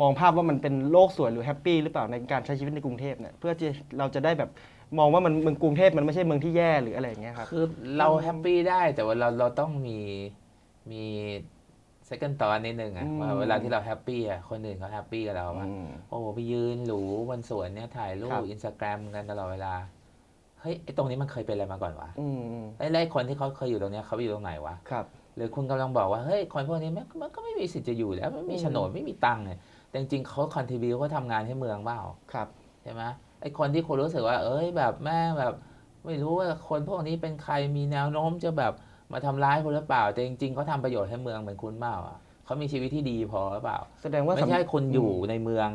[SPEAKER 2] มองภาพว่ามันเป็นโลกสวยหรือแฮปปี้หรือเปล่าในการใช้ชีวิตในกรุงเทพเนี่ยเพื่อที่เราจะได้แบบมองว่ามันเมืองกรุงเทพมันไม่ใช่เมืองที่แย่หรืออะไรอย่างเงี้ยครับ
[SPEAKER 1] คือเราแฮปปี้ได้แต่ว่าเราเราต้องมีมี second thought นิดนึงอะ
[SPEAKER 2] อืม
[SPEAKER 1] ว่าเวลาที่เราแฮปปี้อะคนอื่นเขาแฮปปี้กับเราว่า
[SPEAKER 2] อืม
[SPEAKER 1] โอ้โหไปยืนหรูบนสวนเนี่ยถ่ายรู
[SPEAKER 2] ครั
[SPEAKER 1] ป
[SPEAKER 2] บ
[SPEAKER 1] อินสตาแกรมกันตลอดเวลา เฮ้ยไอ้ตรงนี้มันเคยเป็นอะไรมาก่อนวะ
[SPEAKER 2] อืมอืม
[SPEAKER 1] ไอ้ไล่คนที่เขาเคยอยู่ตรงเนี้ยเขาไปอยู่ตรงไหนวะ
[SPEAKER 2] ครับ
[SPEAKER 1] หรือคุณกำลังบอกว่าเฮ้ยคนพวกนี้มันมันก็ไม่มีสิทธิ์จะอยู่แล้วไม่มี
[SPEAKER 2] อืม
[SPEAKER 1] โฉนดไม่มีตังค์เนี่ยแต่จริงๆเขาคอนทิบิวเขาทำงานให้เมืองเปล่า
[SPEAKER 2] ครับ
[SPEAKER 1] ใช่ไหมไอ้คนที่คุณรู้สึกว่า เอ้ยแบบแม่งแบบ ไม่รู้ว่าคนพวกนี้เป็นใครมีแนวโน้มจะแบบมาทำร้ายคุณหรือเปล่า แต่จริงๆเขาทำประโยชน์ให้เมืองเหมือนคุณเปล่าอะเขามีชีวิตที่ดีพอหรือเปล่า
[SPEAKER 2] แสดงว่า
[SPEAKER 1] ไม่ใช่
[SPEAKER 2] สำ
[SPEAKER 1] คุณอยู่ในเมือง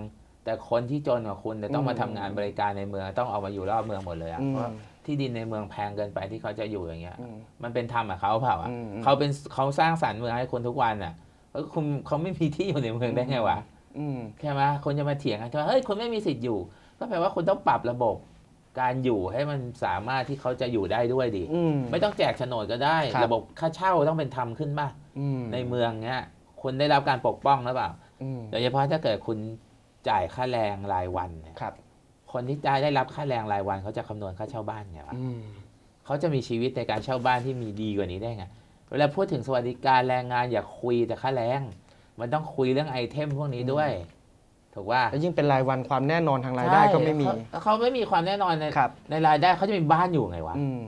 [SPEAKER 1] แต่คนที่จนกว่าคุณแต่ต้องมา
[SPEAKER 2] อืม
[SPEAKER 1] ทำงานบริการในเมืองต้องเอามาอยู่รอบเมืองหมดเลยอะ
[SPEAKER 2] อืม
[SPEAKER 1] เพราะที่ดินในเมืองแพงเกินไปที่เขาจะอยู่อย่างเงี้ย
[SPEAKER 2] อืม
[SPEAKER 1] มันเป็นธรรมกับเขาเปล่าอะ
[SPEAKER 2] อืม
[SPEAKER 1] เขาเป็นเขาสร้างสรรค์เมืองให้คุณทุกวันอะแล้วคุณเขาไม่มีที่อยู่ในเมืองได้ไงวะ
[SPEAKER 2] อืม
[SPEAKER 1] ใช่ไหมคนจะมาเถียงกันว่าเฮ้ยคุณไม่มีสิทธิ์อยู่ ก็แปลว่าคุณต้องปรับระบบการอยู่ให้มันสามารถที่เขาจะอยู่ได้ด้วยดิ
[SPEAKER 2] อืม
[SPEAKER 1] ไม่ต้องแจกโฉนดก็ได้
[SPEAKER 2] ครับ
[SPEAKER 1] ระบบค่าเช่าต้องเป็นธรรมขึ้นป่ะ
[SPEAKER 2] อืม
[SPEAKER 1] ในเมืองเนี้ยคุณได้รับการปกป้องหรือเปล่า
[SPEAKER 2] อืม
[SPEAKER 1] โดยเฉพาะถ้าเกิดคุณ จ่ายค่าแรงรายวันเนี่ย
[SPEAKER 2] ครับ
[SPEAKER 1] คนที่จ่ายได้รับค่าแรงรายวันเขาจะคำนวณค่าเช่าบ้านไงวะ
[SPEAKER 2] อืม
[SPEAKER 1] เขาจะมีชีวิตในการเช่าบ้านที่มีดีกว่านี้ได้ไงเวลาพูดถึงสวัสดิการแรงงานอย่าคุยแต่ค่าแรง มันต้องคุยเรื่องไอเทมพวกนี้ด้วย ถูกว่า
[SPEAKER 2] แล้วยิ่งเป็นรายวันความแน่นอนทางรายได้ก็ไม่มี
[SPEAKER 1] เขาเขาไม่มีความแน่นอนใน
[SPEAKER 2] ครับ
[SPEAKER 1] ในรายได้เขาจะมีบ้านอยู่ไงวะ
[SPEAKER 2] อืม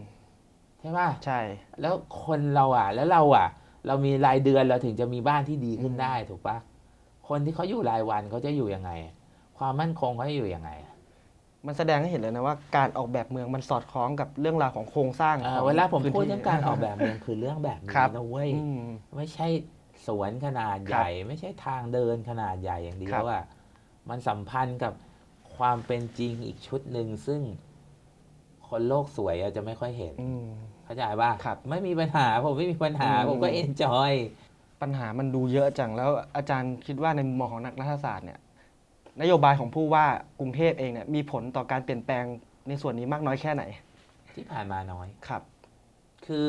[SPEAKER 1] ใช่ป่ะ
[SPEAKER 2] ใช่
[SPEAKER 1] แล้วคนเราอะ แล้วเราอะ เรามีรายเดือนเราถึงจะมีบ้านที่ดีขึ้น
[SPEAKER 2] อืม
[SPEAKER 1] ได้ถูกปะ คนที่เขาอยู่รายวันเขาจะอยู่ยังไง ความมั่นคงเขาจะอยู่ยังไงอะ
[SPEAKER 2] มันแสดงให้เห็นเลยนะว่าการออกแบบเมืองมันสอดคล้องกับเรื่องราวของโครงสร้าง
[SPEAKER 1] เอ่อ
[SPEAKER 2] ของ
[SPEAKER 1] เวลาผม
[SPEAKER 2] พื้น
[SPEAKER 1] พูด
[SPEAKER 2] ที่
[SPEAKER 1] เรื่องการออกแบบเมืองคือเรื่องแบบนี้
[SPEAKER 2] ครับ
[SPEAKER 1] นะเว้ย
[SPEAKER 2] อืม
[SPEAKER 1] ไม่ใช่สวนขนาดใหญ่ ไม่ใช่ทางเดินขนาดใหญ่อย่างเดีย
[SPEAKER 2] ครั
[SPEAKER 1] ว
[SPEAKER 2] บ
[SPEAKER 1] อะมันสัมพันธ์กับความเป็นจริงอีกชุดหนึ่งซึ่งคนโลกสวยอาจจะไม่ค่อยเห็น
[SPEAKER 2] อืม
[SPEAKER 1] เข้าใจป่ะ
[SPEAKER 2] ครับ
[SPEAKER 1] ไม่มีปัญหาผมไม่มีปัญหา
[SPEAKER 2] อืม
[SPEAKER 1] ผมก็เอนจอย
[SPEAKER 2] ปัญหามันดูเยอะจัง แล้วอาจารย์คิดว่าในมุมมองของนักรัฐศาสตร์เนี่ยนโยบายของผู้ว่ากรุงเทพเองเนี่ยมีผลต่อการเปลี่ยนแปลงในส่วนนี้มากน้อยแค่ไหน
[SPEAKER 1] ที่ผ่านมาน้อย
[SPEAKER 2] ครับ
[SPEAKER 1] คือ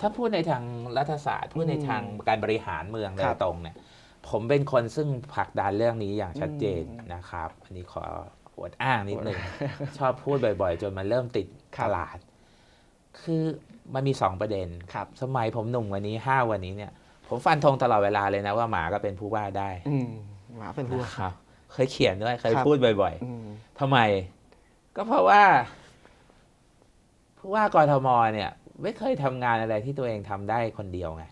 [SPEAKER 1] ถ้าพูดในทางรัฐศาสตร์พูดใน
[SPEAKER 2] อืม
[SPEAKER 1] ทางการบริหารเมืองโด
[SPEAKER 2] ครั
[SPEAKER 1] ย
[SPEAKER 2] บ
[SPEAKER 1] ตรงเนี่ย ผมเป็นคนซึ่งผลักดันเรื่องนี้อย่างชัดเจน
[SPEAKER 2] อืม
[SPEAKER 1] นะครับ อันนี้ขออวดอ้างนิดนึงชอบพูดบ่อยๆ จนมันเริ่มติด
[SPEAKER 2] ครั
[SPEAKER 1] ต
[SPEAKER 2] บ
[SPEAKER 1] ลาด คือมันมีสองประเด็น
[SPEAKER 2] ครับ
[SPEAKER 1] สมัยผมหนุ่มกวันนี้ห้าวันนี้เนี่ย ผมฟันธงตลอดเวลาเลยนะว่าหมาก็เป็นผู้ว่าได้
[SPEAKER 2] อืมหมาเป็นผู้
[SPEAKER 1] นะครับเคยเขียนด้วยเคย
[SPEAKER 2] ครับ
[SPEAKER 1] พูดบ่อย
[SPEAKER 2] อืม
[SPEAKER 1] ๆทำไม ก็เพราะว่า ผู้ว่ากทมเนี่ย ไม่เคยทำงานอะไรที่ตัวเองทำได้คนเดียวไง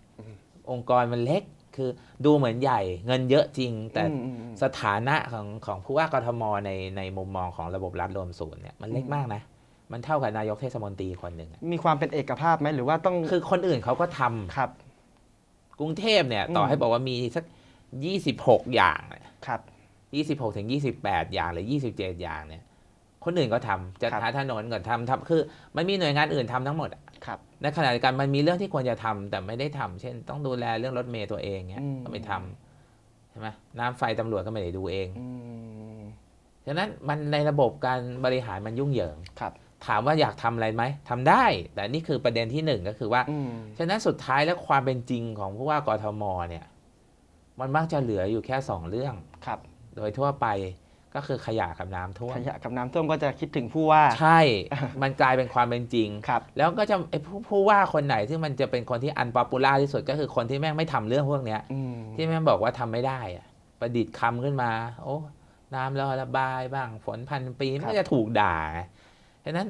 [SPEAKER 1] องค์กรมันเล็กคือดูเหมือนใหญ่ เงินเยอะจริง แต่
[SPEAKER 2] อืมอืมอืม
[SPEAKER 1] สถานะของของผู้ว่ากทมในในมุมมองของระบบรัฐรวมศูนย์เนี่ยมันเล็ก
[SPEAKER 2] อืม
[SPEAKER 1] มากนะ มันเท่ากับนายกเทศมนตรีคนหนึ่งอะ
[SPEAKER 2] มีความเป็นเอกภาพไหมหรือว่าต้อง
[SPEAKER 1] คือคนอื่นเขาก็ทำ
[SPEAKER 2] ครับ
[SPEAKER 1] กรุงเทพเนี่ย
[SPEAKER 2] อืม
[SPEAKER 1] ต่อให้บอกว่ามีสัก 26 อย่างเนี่ย
[SPEAKER 2] ครับ
[SPEAKER 1] 26ถึง28อย่างหรือ27อย่างเนี่ย คนอื่นก็ทำจะ
[SPEAKER 2] ครับ
[SPEAKER 1] หาถนนก่อนทำทำคือมันมีหน่วยงานอื่นทำทั้งหมดอะ
[SPEAKER 2] ครับ
[SPEAKER 1] ในขณะเดียวกันมันมีเรื่องที่ควรจะทำแต่ไม่ได้ทำเช่น ต้องดูแลเรื่องรถเมย์ตัวเองเนี่ย
[SPEAKER 2] อืม
[SPEAKER 1] ก็ไม่ทำใช่ไหมน้ำไฟตำรวจก็ไม่ได้ดูเอง
[SPEAKER 2] อืม
[SPEAKER 1] ฉะนั้นมันในระบบการบริหารมันยุ่งเหยิง
[SPEAKER 2] ครับ
[SPEAKER 1] ถามว่าอยากทำอะไรไหมทำได้ แต่นี่คือประเด็นที่หนึ่งก็คือว่า
[SPEAKER 2] อืม
[SPEAKER 1] ฉะนั้นสุดท้ายแล้วความเป็นจริงของผู้ว่ากทมเนี่ย มันมักจะเหลืออยู่แค่สองเรื่อง
[SPEAKER 2] ครับ
[SPEAKER 1] โดยทั่วไปก็คือขยะกับน้ำท่วม
[SPEAKER 2] ขยะกับน้ำท่วมก็จะคิดถึงผู้ว่า
[SPEAKER 1] ใช่ มันกลายเป็นความเป็นจริง
[SPEAKER 2] ครับ
[SPEAKER 1] แล้วก็จะไอ้ผู้ผู้ว่าคนไหนที่มันจะเป็นคนที่อันป๊อปปูล่าที่สุดก็คือคนที่แม่งไม่ทำเรื่องพวกเนี้ย
[SPEAKER 2] อืม
[SPEAKER 1] ที่แม่งบอกว่าทำไม่ได้อะประดิษฐ์คำขึ้นมา โอ้น้ำรอระบายบ้างฝนพันปีมันก็จะถูกด่าไง ฉะนั้น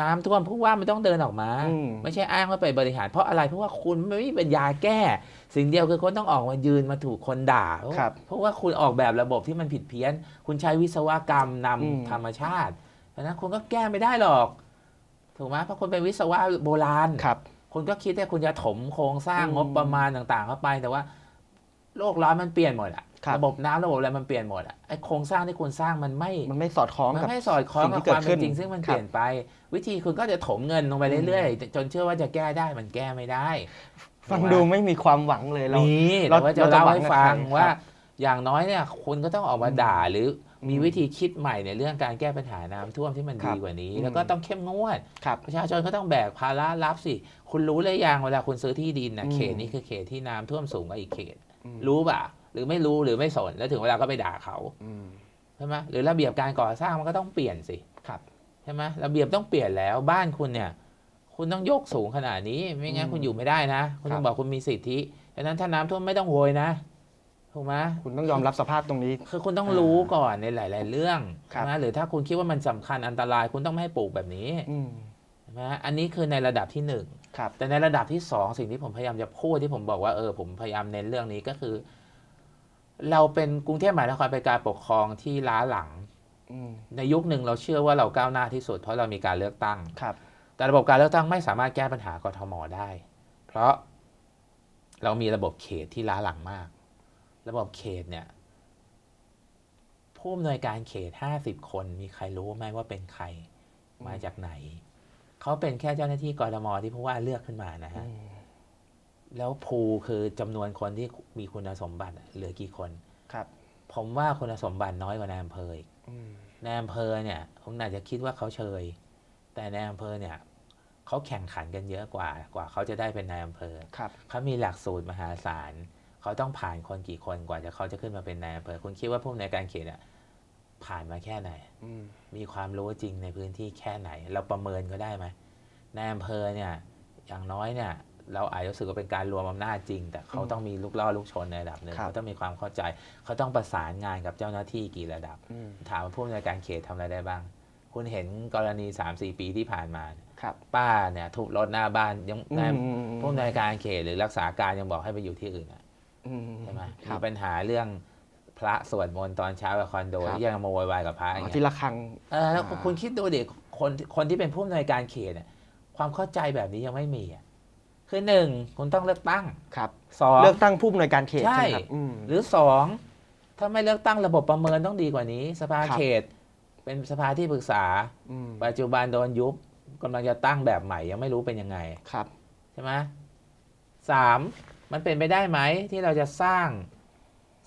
[SPEAKER 1] น้ำท่วมผู้ว่ามันต้องเดินออกมา
[SPEAKER 2] อืม
[SPEAKER 1] ไม่ใช่อ้างว่าไปบริหาร เพราะอะไรเพราะว่าคุณไม่มีปัญญาแก้ สิ่งเดียวคือคนต้องออกมายืนมาถูกคนด่า
[SPEAKER 2] ครับ
[SPEAKER 1] เพราะว่าคุณออกแบบระบบที่มันผิดเพี้ยน คุณใช้วิศวกรรมนำ
[SPEAKER 2] อืม
[SPEAKER 1] ธรรมชาติฉะนั้นคุณก็แก้ไม่ได้หรอก ถูกไหมเพราะคุณเป็นวิศวะโบราณ
[SPEAKER 2] ครับ
[SPEAKER 1] คุณก็คิดว่าคุณจะถมโครงสร้าง
[SPEAKER 2] อืม
[SPEAKER 1] งบประมาณต่าง ๆ เข้าไปแต่ว่า โลกร้อนมันเปลี่ยนหมดอะ
[SPEAKER 2] ครับ
[SPEAKER 1] ระบบน้ำระบบอะไรมันเปลี่ยนหมดอะไอโครงสร้างที่คุณสร้างมันไม่
[SPEAKER 2] มันไม่สอดคล้อง
[SPEAKER 1] มัน
[SPEAKER 2] กับ
[SPEAKER 1] ไม่สอดคล้อง
[SPEAKER 2] สิ่ง
[SPEAKER 1] กับ
[SPEAKER 2] ที่เกิ
[SPEAKER 1] ค
[SPEAKER 2] ด
[SPEAKER 1] วาม
[SPEAKER 2] ขึ้
[SPEAKER 1] เป็น
[SPEAKER 2] น
[SPEAKER 1] จริง ซึ่งมัน
[SPEAKER 2] ครับ
[SPEAKER 1] เปลี่ยนไป วิธีคุณก็จะถมเงินลงไปเรื่อยๆ จนเชื่อว่าจะแก้ได้มันแก้ไม่ได้
[SPEAKER 2] ฟังดูไม่มีความหวังเลยเรา
[SPEAKER 1] มี
[SPEAKER 2] เรา
[SPEAKER 1] แต่ว่าจะ
[SPEAKER 2] เราจะ
[SPEAKER 1] เล่า
[SPEAKER 2] หวัง
[SPEAKER 1] ให้
[SPEAKER 2] กับ
[SPEAKER 1] ฟัง
[SPEAKER 2] ใคร
[SPEAKER 1] ว่า
[SPEAKER 2] ครับ
[SPEAKER 1] อย่างน้อยเนี่ยคุณก็ต้องออกมาด่าหรือมี
[SPEAKER 2] อืม
[SPEAKER 1] วิธีคิดใหม่ในเรื่องการแก้ปัญหาน้ำท่วมที่มัน
[SPEAKER 2] ครั
[SPEAKER 1] ดี
[SPEAKER 2] บ
[SPEAKER 1] กว่านี้
[SPEAKER 2] อืม
[SPEAKER 1] แล้วก็ต้องเข้มงวด
[SPEAKER 2] ครับ
[SPEAKER 1] ประชาชนก็ต้องแบกภาระรับสิ คุณรู้เลยยังเวลาคุณซื้อที่ดินนะ
[SPEAKER 2] อืม
[SPEAKER 1] เขตนี้คือเขตที่น้ำท่วมสูงกว่าอีกเขต
[SPEAKER 2] อืม
[SPEAKER 1] รู้ป่ะ หรือไม่รู้หรือไม่สนแล้วถึงเวลาก็ไปด่าเขา
[SPEAKER 2] อืม
[SPEAKER 1] ใช่ไหมหรือระเบียบการก่อสร้างมันก็ต้องเปลี่ยนสิ
[SPEAKER 2] ครับ
[SPEAKER 1] ใช่ไหมระเบียบต้องเปลี่ยนแล้วบ้านคุณเนี่ย คุณต้องยกสูงขนาดนี้ ไม่งั้น
[SPEAKER 2] อืม
[SPEAKER 1] คุณอยู่ไม่ได้นะ คุณต้อง
[SPEAKER 2] ครับ
[SPEAKER 1] บอกคุณมีสิทธิดังนั้นถ้าน้ำท่วมไม่ต้องโวยนะถูกไหม
[SPEAKER 2] คุณต้องยอมรับสภาพตรงนี้
[SPEAKER 1] คือคุณต้อง
[SPEAKER 2] อ่า
[SPEAKER 1] รู้ก่อนในหลาย ๆ เรื่อง
[SPEAKER 2] ครับ
[SPEAKER 1] ใช่ไหมหรือถ้าคุณคิดว่ามันสำคัญอันตราย คุณต้องไม่ให้ปลูกแบบนี้
[SPEAKER 2] อืม
[SPEAKER 1] ใช่ไหมอันนี้คือในระดับที่หนึ่ง
[SPEAKER 2] ครับ
[SPEAKER 1] แต่ในระดับที่สองสิ่งที่ผมพยายามจะพูดที่ผมบอกว่าเออผมพยายามเน้นเรื่องนี้ก็คือ เราเป็นกรุงเทพมหานครเป็นการปกครองที่ล้าหลัง
[SPEAKER 2] อืม
[SPEAKER 1] ในยุคหนึ่งเราเชื่อว่าเราก้าวหน้าที่สุด เพราะเรามีการเลือกตั้ง
[SPEAKER 2] ครับ
[SPEAKER 1] แต่ระบบการเลือกตั้งไม่สามารถแก้ปัญหากทมได้ เพราะเรามีระบบเขตที่ล้าหลังมาก ระบบเขตเนี่ย ผู้อำนวยการเขตห้าสิบคนมีใครรู้ไหมว่าเป็นใครมาจากไหน เขาเป็นแค่เจ้าหน้าที่กรทมที่ผู้ว่าเลือกขึ้นมานะ
[SPEAKER 2] อื
[SPEAKER 1] ฮะ
[SPEAKER 2] ม
[SPEAKER 1] แล้วภูคือจำนวนคนที่มีคุณสมบัติอะเหลือกี่คน
[SPEAKER 2] ครับ
[SPEAKER 1] ผมว่าคุณสมบัติน้อยกว่าในอำเภออีก
[SPEAKER 2] อืม
[SPEAKER 1] ในอำเภอเนี่ยผมอาจจะคิดว่าเขาเชย แต่ในอำเภอเนี่ยเขาแข่งขันกันเยอะกว่ากว่า เขาจะได้เป็นนายอำเภอ
[SPEAKER 2] ครับ
[SPEAKER 1] เขามีหลักสูตรมหาศาลเขาต้องผ่านคนกี่คนกว่าจะเขาจะขึ้นมาเป็นนายอำเภอคุณคิดว่าผู้ในวยการเขตอะ ผ่านมาแค่ไหน
[SPEAKER 2] อืม
[SPEAKER 1] มีความรู้จริงในพื้นที่แค่ไหน เราประเมินก็ได้ไหมในอำเภอเนี่ยอย่างน้อยเนี่ยเราอาจจะรู้สึกว่าเป็นการรวมอำนาจจริง แต่เขาต้องมีลูกล่อลูกชนในระดับหนึ่ง
[SPEAKER 2] ครับ
[SPEAKER 1] เขาต้องมีความเข้าใจ เขาต้องประสานงานกับเจ้าหน้าที่กี่ระดับ
[SPEAKER 2] อืม
[SPEAKER 1] ถามว่าผู้อำนวยการเขตทำอะไรได้บ้าง คุณเห็นกรณี 3-4 ปีที่ผ่านมา
[SPEAKER 2] ครับ
[SPEAKER 1] ป้าเนี่ยทุบรถหน้าบ้านยัง
[SPEAKER 2] อื
[SPEAKER 1] นาย
[SPEAKER 2] ม
[SPEAKER 1] ผู้อำนวยการเขตหรือรักษาการยังบอกให้ไปอยู่ที่อื่นอะ
[SPEAKER 2] อืม
[SPEAKER 1] ใช่ไหม
[SPEAKER 2] ครั
[SPEAKER 1] มี
[SPEAKER 2] บ
[SPEAKER 1] ปัญหาเรื่อง พระสวดมนต์ตอนเช้ากับคอนโด
[SPEAKER 2] ครับ
[SPEAKER 1] ที่ยังมาโวยวายกับพระอ
[SPEAKER 2] อ๋
[SPEAKER 1] ย่าง
[SPEAKER 2] อ
[SPEAKER 1] เงี้
[SPEAKER 2] ที่
[SPEAKER 1] ย
[SPEAKER 2] ละครัง
[SPEAKER 1] เออแล้ว
[SPEAKER 2] อ่า
[SPEAKER 1] คุณคิดดูดิคนคนที่เป็นผู้อำนวยการเขตเนี่ยความเข้าใจแบบนี้ยังไม่มีอะคือหนึ่งคุณต้องเลือกตั้ง
[SPEAKER 2] ครับ
[SPEAKER 1] สอง
[SPEAKER 2] เลือกตั้งผู้อำนวยการเขต
[SPEAKER 1] ใช่
[SPEAKER 2] ใช่ไหมครับอืม
[SPEAKER 1] หรือสองถ้าไม่เลือกตั้งระบบประเมินต้องดีกว่านี้ สภา
[SPEAKER 2] ครับ
[SPEAKER 1] เขต เป็นสภาที่ปรึกษา
[SPEAKER 2] อืม
[SPEAKER 1] ปัจจุบันโดนยุบกำลังจะตั้งแบบใหม่ยังไม่รู้เป็นยังไง
[SPEAKER 2] ครับ
[SPEAKER 1] ใช่ไหมสามมันเป็นไปได้ไหมที่เราจะสร้าง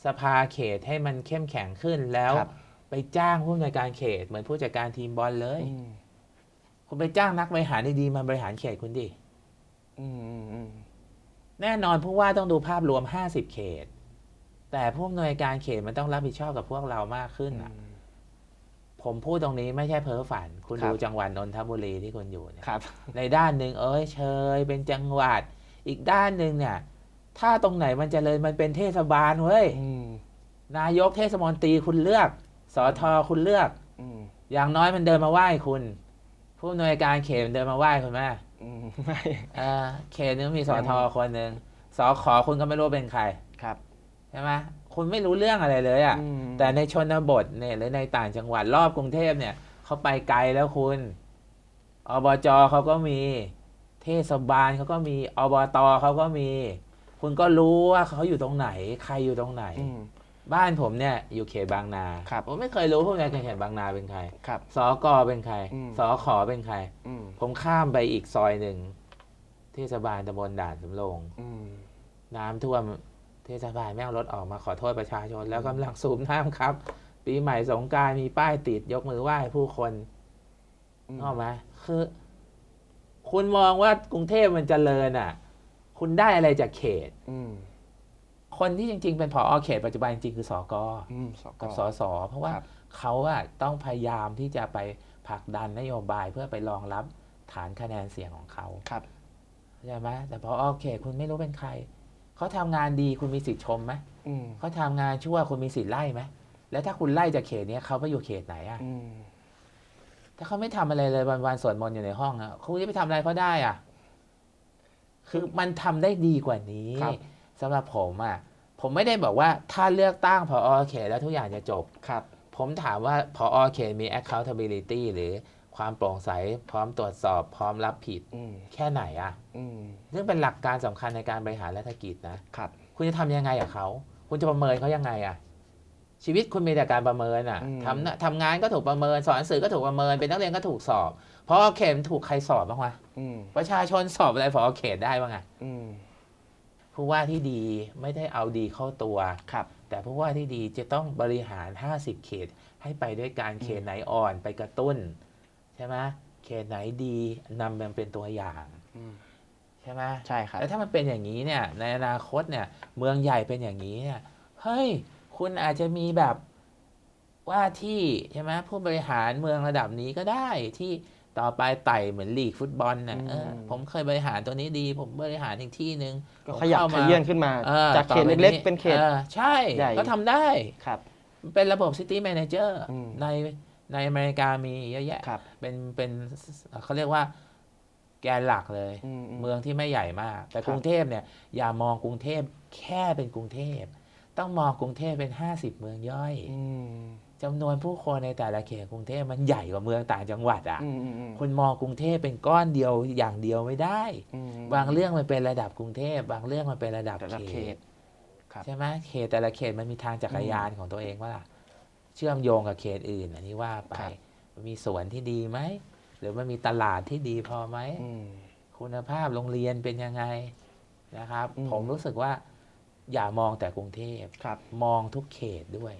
[SPEAKER 1] สภาเขตให้มันเข้มแข็งขึ้นแล้ว
[SPEAKER 2] ครับ
[SPEAKER 1] ไปจ้างผู้อำนวยการเขต เหมือนผู้จัดการทีมบอลเลย
[SPEAKER 2] อืม
[SPEAKER 1] คุณไปจ้างนักบริหารดีๆมาบริหารเขตคุณดิ
[SPEAKER 2] อืมอืมอืม
[SPEAKER 1] แน่นอนผู้ว่าต้องดูภาพรวม 50 เขต แต่ผู้อำนวยการเขตมันต้องรับผิดชอบกับพวกเรามากขึ้นอะผมพูดตรงนี้ไม่ใช่เพ้อฝัน คุณ
[SPEAKER 2] ครับ
[SPEAKER 1] ดูจังหวัดนนทบุรีที่คุณอยู่เนี่ย
[SPEAKER 2] ครับ
[SPEAKER 1] ในด้านหนึ่งเอ้ยเชยเป็นจังหวัด อีกด้านหนึ่งเนี่ย ถ้าตรงไหนมันเจริญมันเป็นเทศบาลเว้ย
[SPEAKER 2] อืม
[SPEAKER 1] นายกเทศมนตรีคุณเลือกสอทอคุณเลือก
[SPEAKER 2] อืม
[SPEAKER 1] อย่างน้อยมันเดินมาไหว้คุณผู้อำนวยการเขตมันเดินมาไหว้คุณไหม
[SPEAKER 2] อืมไม่
[SPEAKER 1] เออเขตนึงมีสอทอคนหนึ่งสอขอคุณก็ไม่รู้เป็นใคร
[SPEAKER 2] ครับ
[SPEAKER 1] ใช่ไหมคุณไม่รู้เรื่องอะไรเลยอะ่ะ
[SPEAKER 2] อืม
[SPEAKER 1] แต่ในชนบทเนี่ยหรือในต่างจังหวัดรอบกรุงเทพเนี่ยเขาไปไกลแล้วคุณอบจเขาก็มี เทศบาลเขาก็มีอบตเขาก็มี คุณก็รู้ว่าเขาอยู่ตรงไหน ใครอยู่ตรงไหน
[SPEAKER 2] อืม
[SPEAKER 1] บ้านผมเนี่ยอยู่เขตบางนา
[SPEAKER 2] ครับ
[SPEAKER 1] ผมไม่เคยรู้พวกนายเขตบางนาเป็นใคร
[SPEAKER 2] ครับ
[SPEAKER 1] สอกอเป็นใคร
[SPEAKER 2] อืม
[SPEAKER 1] สอขอเป็นใคร
[SPEAKER 2] อืม
[SPEAKER 1] ผมข้ามไปอีกซอยหนึ่งเทศบาลตำบลด่านสำโรง
[SPEAKER 2] อืม
[SPEAKER 1] น้ำท่วมเทศบาลแม่งรถออกมาขอโทษประชาชน แล้วกำลังสูบน้ำครับ ปีใหม่สงกรารมีป้ายติดยกมือไหว้ผู้คน
[SPEAKER 2] อืม
[SPEAKER 1] นกออกไหมคือ คุณมองว่ากรุงเทพมันเจริญอะ คุณได้อะไรจากเขต
[SPEAKER 2] อืม
[SPEAKER 1] คนที่จริง ๆ เป็นผอเขตปัจจุบันจริงๆคือสอกอ
[SPEAKER 2] อืมสก
[SPEAKER 1] กับสอสอเพราะว่า
[SPEAKER 2] ครับ
[SPEAKER 1] เขาอะต้องพยายามที่จะไปผลักดันนโยบายเพื่อไปรองรับฐานคะแนนเสียงของเขา
[SPEAKER 2] ครับ
[SPEAKER 1] ใช่ไหมแต่พอโอเคคุณไม่รู้เป็นใครเขาทำงานดีคุณมีสิทธิ์ชมไหม
[SPEAKER 2] อืม
[SPEAKER 1] เขาทำงานชั่วคุณมีสิทธิ์ไล่ไหมแล้วถ้าคุณไล่จากเขตเนี้ยเขาไปอยู่เขตไหนอะ
[SPEAKER 2] อืม
[SPEAKER 1] ถ้าเขาไม่ทำอะไรเลยวันวันๆสวดมนต์อยู่ในห้องอะคุณจะไปทำอะไรเขาได้อะ คือมันทำได้ดีกว่านี้
[SPEAKER 2] ครับ
[SPEAKER 1] สำหรับผมอะผมไม่ได้บอกว่าถ้าเลือกตั้งพอเขตแล้วทุกอย่างจะจบ
[SPEAKER 2] ครับ
[SPEAKER 1] ผมถามว่าพอเขตมี accountability หรือคความโปร่งใสพร้อมตรวจสอบพร้อมรับผิด
[SPEAKER 2] อืม
[SPEAKER 1] แค่ไหนอะ
[SPEAKER 2] อืม
[SPEAKER 1] ซึ่งเป็นหลักการสำคัญในการบริหารรัฐกิจนะ
[SPEAKER 2] ครับ
[SPEAKER 1] คุณจะทำยังไงกับเขา คุณจะประเมินเขายังไงอะชีวิตคุณมีแต่การประเมินอะ
[SPEAKER 2] อืม
[SPEAKER 1] ทำนะทำงานก็ถูกประเมิน สอนหนังสือก็ถูกประเมิน เป็นนักเรียนก็ถูกสอบเพราะเขตถูกใครสอบบ้างวะ
[SPEAKER 2] อืม
[SPEAKER 1] ประชาชนสอบอะไรพอเขตได้บ้างอะ
[SPEAKER 2] อืม
[SPEAKER 1] ผู้ว่าที่ดีไม่ได้เอาดีเข้าตัว
[SPEAKER 2] ครับ
[SPEAKER 1] แต่ผู้ว่าที่ดีจะต้องบริหาร 50 เขตให้ไปด้วยการเขตไหนอ่อนไปกระตุ้น ใช่ไหมเขตไหนดีนำมันเป็นตัวอย่าง
[SPEAKER 2] อืม
[SPEAKER 1] ใช่ไหม
[SPEAKER 2] ใช่ครับ
[SPEAKER 1] แล้วถ้ามันเป็นอย่างนี้เนี่ยในอนาคตเนี่ย เมืองใหญ่เป็นอย่างนี้เนี่ยเฮ้ยคุณอาจจะมีแบบว่าที่ใช่ไหมผู้บริหารเมืองระดับนี้ก็ได้ที่ ต่อไปไต่เหมือนลีกฟุตบอลน่ะเออ
[SPEAKER 2] อืม
[SPEAKER 1] ผมเคยบริหารตัวนี้ดี ผมบริหารอีกที่หนึ่ง
[SPEAKER 2] ก็
[SPEAKER 1] ผม
[SPEAKER 2] ขยับ
[SPEAKER 1] ข้
[SPEAKER 2] ขยื่นขึ้นมา
[SPEAKER 1] ออ
[SPEAKER 2] จากเขต
[SPEAKER 1] ต่อไเล็
[SPEAKER 2] กๆเป็นเขต
[SPEAKER 1] ออใช่
[SPEAKER 2] ใหญ่
[SPEAKER 1] ก็ทำได้
[SPEAKER 2] ครับ
[SPEAKER 1] เป็นระบบ City Manager
[SPEAKER 2] อืม
[SPEAKER 1] ในในอเมริกามีเยอะแยะ
[SPEAKER 2] ครับ
[SPEAKER 1] เป็นเป็นเขาเรียกว่าแกนหลักเลย
[SPEAKER 2] อืมอืม
[SPEAKER 1] เมืองที่ไม่ใหญ่มาก แต่
[SPEAKER 2] ครับ
[SPEAKER 1] กรุงเทพเนี่ย อย่ามองกรุงเทพแค่เป็นกรุงเทพ ต้องมองกรุงเทพเป็น 50 เมืองย่อย
[SPEAKER 2] อืม
[SPEAKER 1] จำนวนผู้คนในแต่ละเขตกรุงเทพมันใหญ่กว่าเมืองต่างจังหวัดอะ
[SPEAKER 2] อืมอืมอืม
[SPEAKER 1] คุณมองกรุงเทพเป็นก้อนเดียวอย่างเดียวไม่ได้
[SPEAKER 2] อืม
[SPEAKER 1] บางเรื่องมันเป็นระดับกรุงเทพบางเรื่องมันเป็นระดับ
[SPEAKER 2] แต่ละ
[SPEAKER 1] เข
[SPEAKER 2] เข
[SPEAKER 1] ต
[SPEAKER 2] ตครับ
[SPEAKER 1] ใช่ไหมเขตแต่ละเขตมันมีทางจักรยานของตัวเองว่าล่ะเชื่อมโยงกับเขตอื่น อันนี้ว่าไป
[SPEAKER 2] ครับ
[SPEAKER 1] มันมีสวนที่ดีไหมหรือมันมีตลาดที่ดีพอไหม
[SPEAKER 2] อืม
[SPEAKER 1] คุณภาพโรงเรียนเป็นยังไงนะครับ
[SPEAKER 2] อืม
[SPEAKER 1] ผมรู้สึกว่าอย่ามองแต่กรุงเทพ
[SPEAKER 2] ครับ
[SPEAKER 1] มองทุกเขตด้วย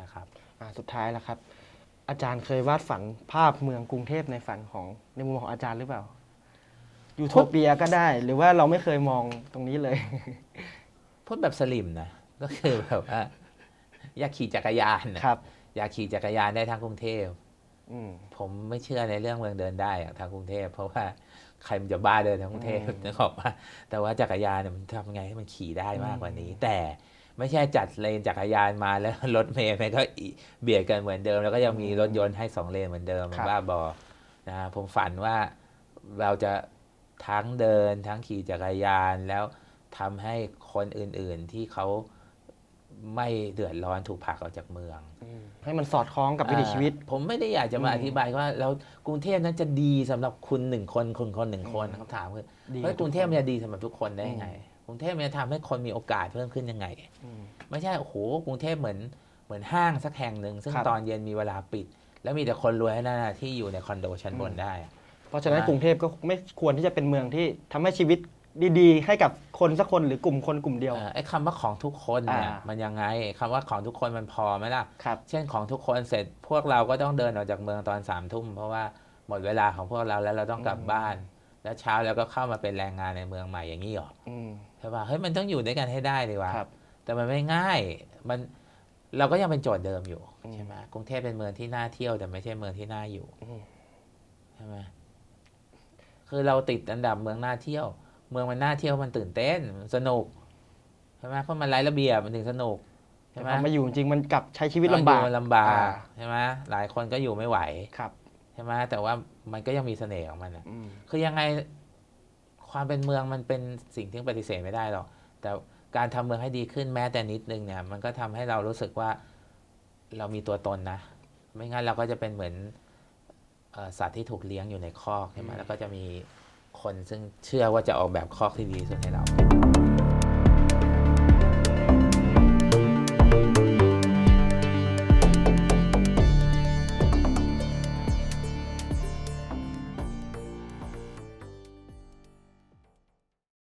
[SPEAKER 1] นะครับ
[SPEAKER 2] อ่า สุดท้ายแล้วครับ อาจารย์เคยวาดฝันภาพเมืองกรุงเทพในฝันของในมุมของอาจารย์หรือเปล่า ยูโทเปียก็ได้ หรือว่าเราไม่เคยมองตรงนี้เลย
[SPEAKER 1] พูดแบบสลิมนะ ก็คือแบบว่าอยากขี่จักรยานน่ะ
[SPEAKER 2] ครับ
[SPEAKER 1] อยากขี่จักรยานได้ทั้งกรุงเทพ
[SPEAKER 2] อืม
[SPEAKER 1] ผมไม่เชื่อในเรื่องเมืองเดินได้อะทางกรุงเทพ เพราะว่าใครมันจะบ้าเดินทางกรุงเทพ
[SPEAKER 2] อืม
[SPEAKER 1] นึกออกปะแต่ว่าจักรยานเนี่ยมันทำไงให้มันขี่ได้มากกว่านี้ แต่ ไม่ใช่จัดเลนจักรยานมาแล้วรถเมล์มันก็อีเบียดกันเหมือนเดิม แล้วก็ยังมีรถยนต์ให้สองเลนเหมือนเดิมมันบ้าบอนะผมฝันว่าเราจะทั้งเดินทั้งขี่จักรยานแล้วทำให้คนอื่นๆที่เขาไม่เดือดร้อนถูกผลักออกจากเมือง
[SPEAKER 2] อืมให้มันสอดคล้องกับวิถีชีวิต
[SPEAKER 1] อ่าผมไม่ได้อยากจะมา
[SPEAKER 2] อืม
[SPEAKER 1] อธิบายว่าแล้วกรุงเทพนั้นจะดีสำหรับคุณหนึ่งคนคนคนหนึ่งคน
[SPEAKER 2] อืม
[SPEAKER 1] คำถามคือ
[SPEAKER 2] ดี
[SPEAKER 1] เฮ้ย
[SPEAKER 2] บ
[SPEAKER 1] กรุงเทพ
[SPEAKER 2] ทุ
[SPEAKER 1] มัน
[SPEAKER 2] ค
[SPEAKER 1] จะดีสำหรับทุกคนได้ยังไงก รุงเทพมันจะทำให้คนมีโอกาสเพิ่มขึ้นยังไง
[SPEAKER 2] อืม
[SPEAKER 1] ไม่ใช่โอ้โหกรุงเทพเหมือนเหมือนห้างสักแห่งหนึ่ง ซึ่ง
[SPEAKER 2] ครับ
[SPEAKER 1] ตอนเย็นมีเวลาปิด แล้วมีแต่คนรวยนั่นนะที่อยู่ในคอนโดชั้นบน
[SPEAKER 2] อืม
[SPEAKER 1] ได้อะ
[SPEAKER 2] เพราะฉะนั้น
[SPEAKER 1] อ่า
[SPEAKER 2] ก รุงเทพก็ไม่ควรที่จะเป็นเมืองที่ทำให้ชีวิตดีๆ ให้กับคนสักคนหรือกลุ่มคนกลุ่มเดียว
[SPEAKER 1] เอ่อไอ้คำว่าของทุกคนเนี่ย
[SPEAKER 2] อ่ามั
[SPEAKER 1] มันยังไงคำว่าของทุกคนมันพอไหมล่ะ
[SPEAKER 2] ครับ
[SPEAKER 1] เช่นของทุกคนเสร็จพวกเราก็ต้องเดินออกจากเมืองตอนสามทุ่มเพราะว่าหมดเวลาของพวกเราแล้วเราต้องกลับ
[SPEAKER 2] อืม
[SPEAKER 1] บ้าน แล้วเช้าเราก็เข้ามาเป็นแรงงานในเมืองใหม่อย่างนี้หรอ
[SPEAKER 2] อืม
[SPEAKER 1] ใช่ป่ะเฮ้ยมันต้องอยู่ด้วยกันให้ได้เลยวะ
[SPEAKER 2] ครับ
[SPEAKER 1] แต่มันไม่ง่ายมันเราก็ยังเป็นโจทย์เดิมอยู่
[SPEAKER 2] อืม
[SPEAKER 1] ใช่ไหมกรุงเทพเป็นเมืองที่น่าเที่ยวแต่ไม่ใช่เมืองที่น่าอยู่
[SPEAKER 2] อืม
[SPEAKER 1] ใช่ไหมคือเราติดอันดับเมืองน่าเที่ยว เมืองมันน่าเที่ยวมันตื่นเต้นมันสนุกใช่ไหมเพราะมันไร้ระเบียบมันถึงสนุก
[SPEAKER 2] แต่
[SPEAKER 1] ใช่ไห
[SPEAKER 2] พ
[SPEAKER 1] ม
[SPEAKER 2] อมาอยู่จริงๆมันกลับใช้ชีวิตลำบาก
[SPEAKER 1] มันลำบาก
[SPEAKER 2] อ่า
[SPEAKER 1] ใช่ไหมหลายคนก็อยู่ไม่ไหว
[SPEAKER 2] ครับ
[SPEAKER 1] ใช่ไหมแต่ว่ามันก็ยังมีเสน่ห์ของมันอะ
[SPEAKER 2] อืม
[SPEAKER 1] คือยังไง ความเป็นเมืองมันเป็นสิ่งที่ปฏิเสธไม่ได้หรอก แต่การทำเมืองให้ดีขึ้นแม้แต่นิดนึงเนี่ย มันก็ทำให้เรารู้สึกว่าเรามีตัวตนนะ ไม่งั้นเราก็จะเป็นเหมือนสัตว์ที่ถูกเลี้ยงอยู่ในคอกใช่ไหมแล้วก็จะมีคนซึ่งเชื่อว่าจะออกแบบคอกที่ดีที่สุดให้เรา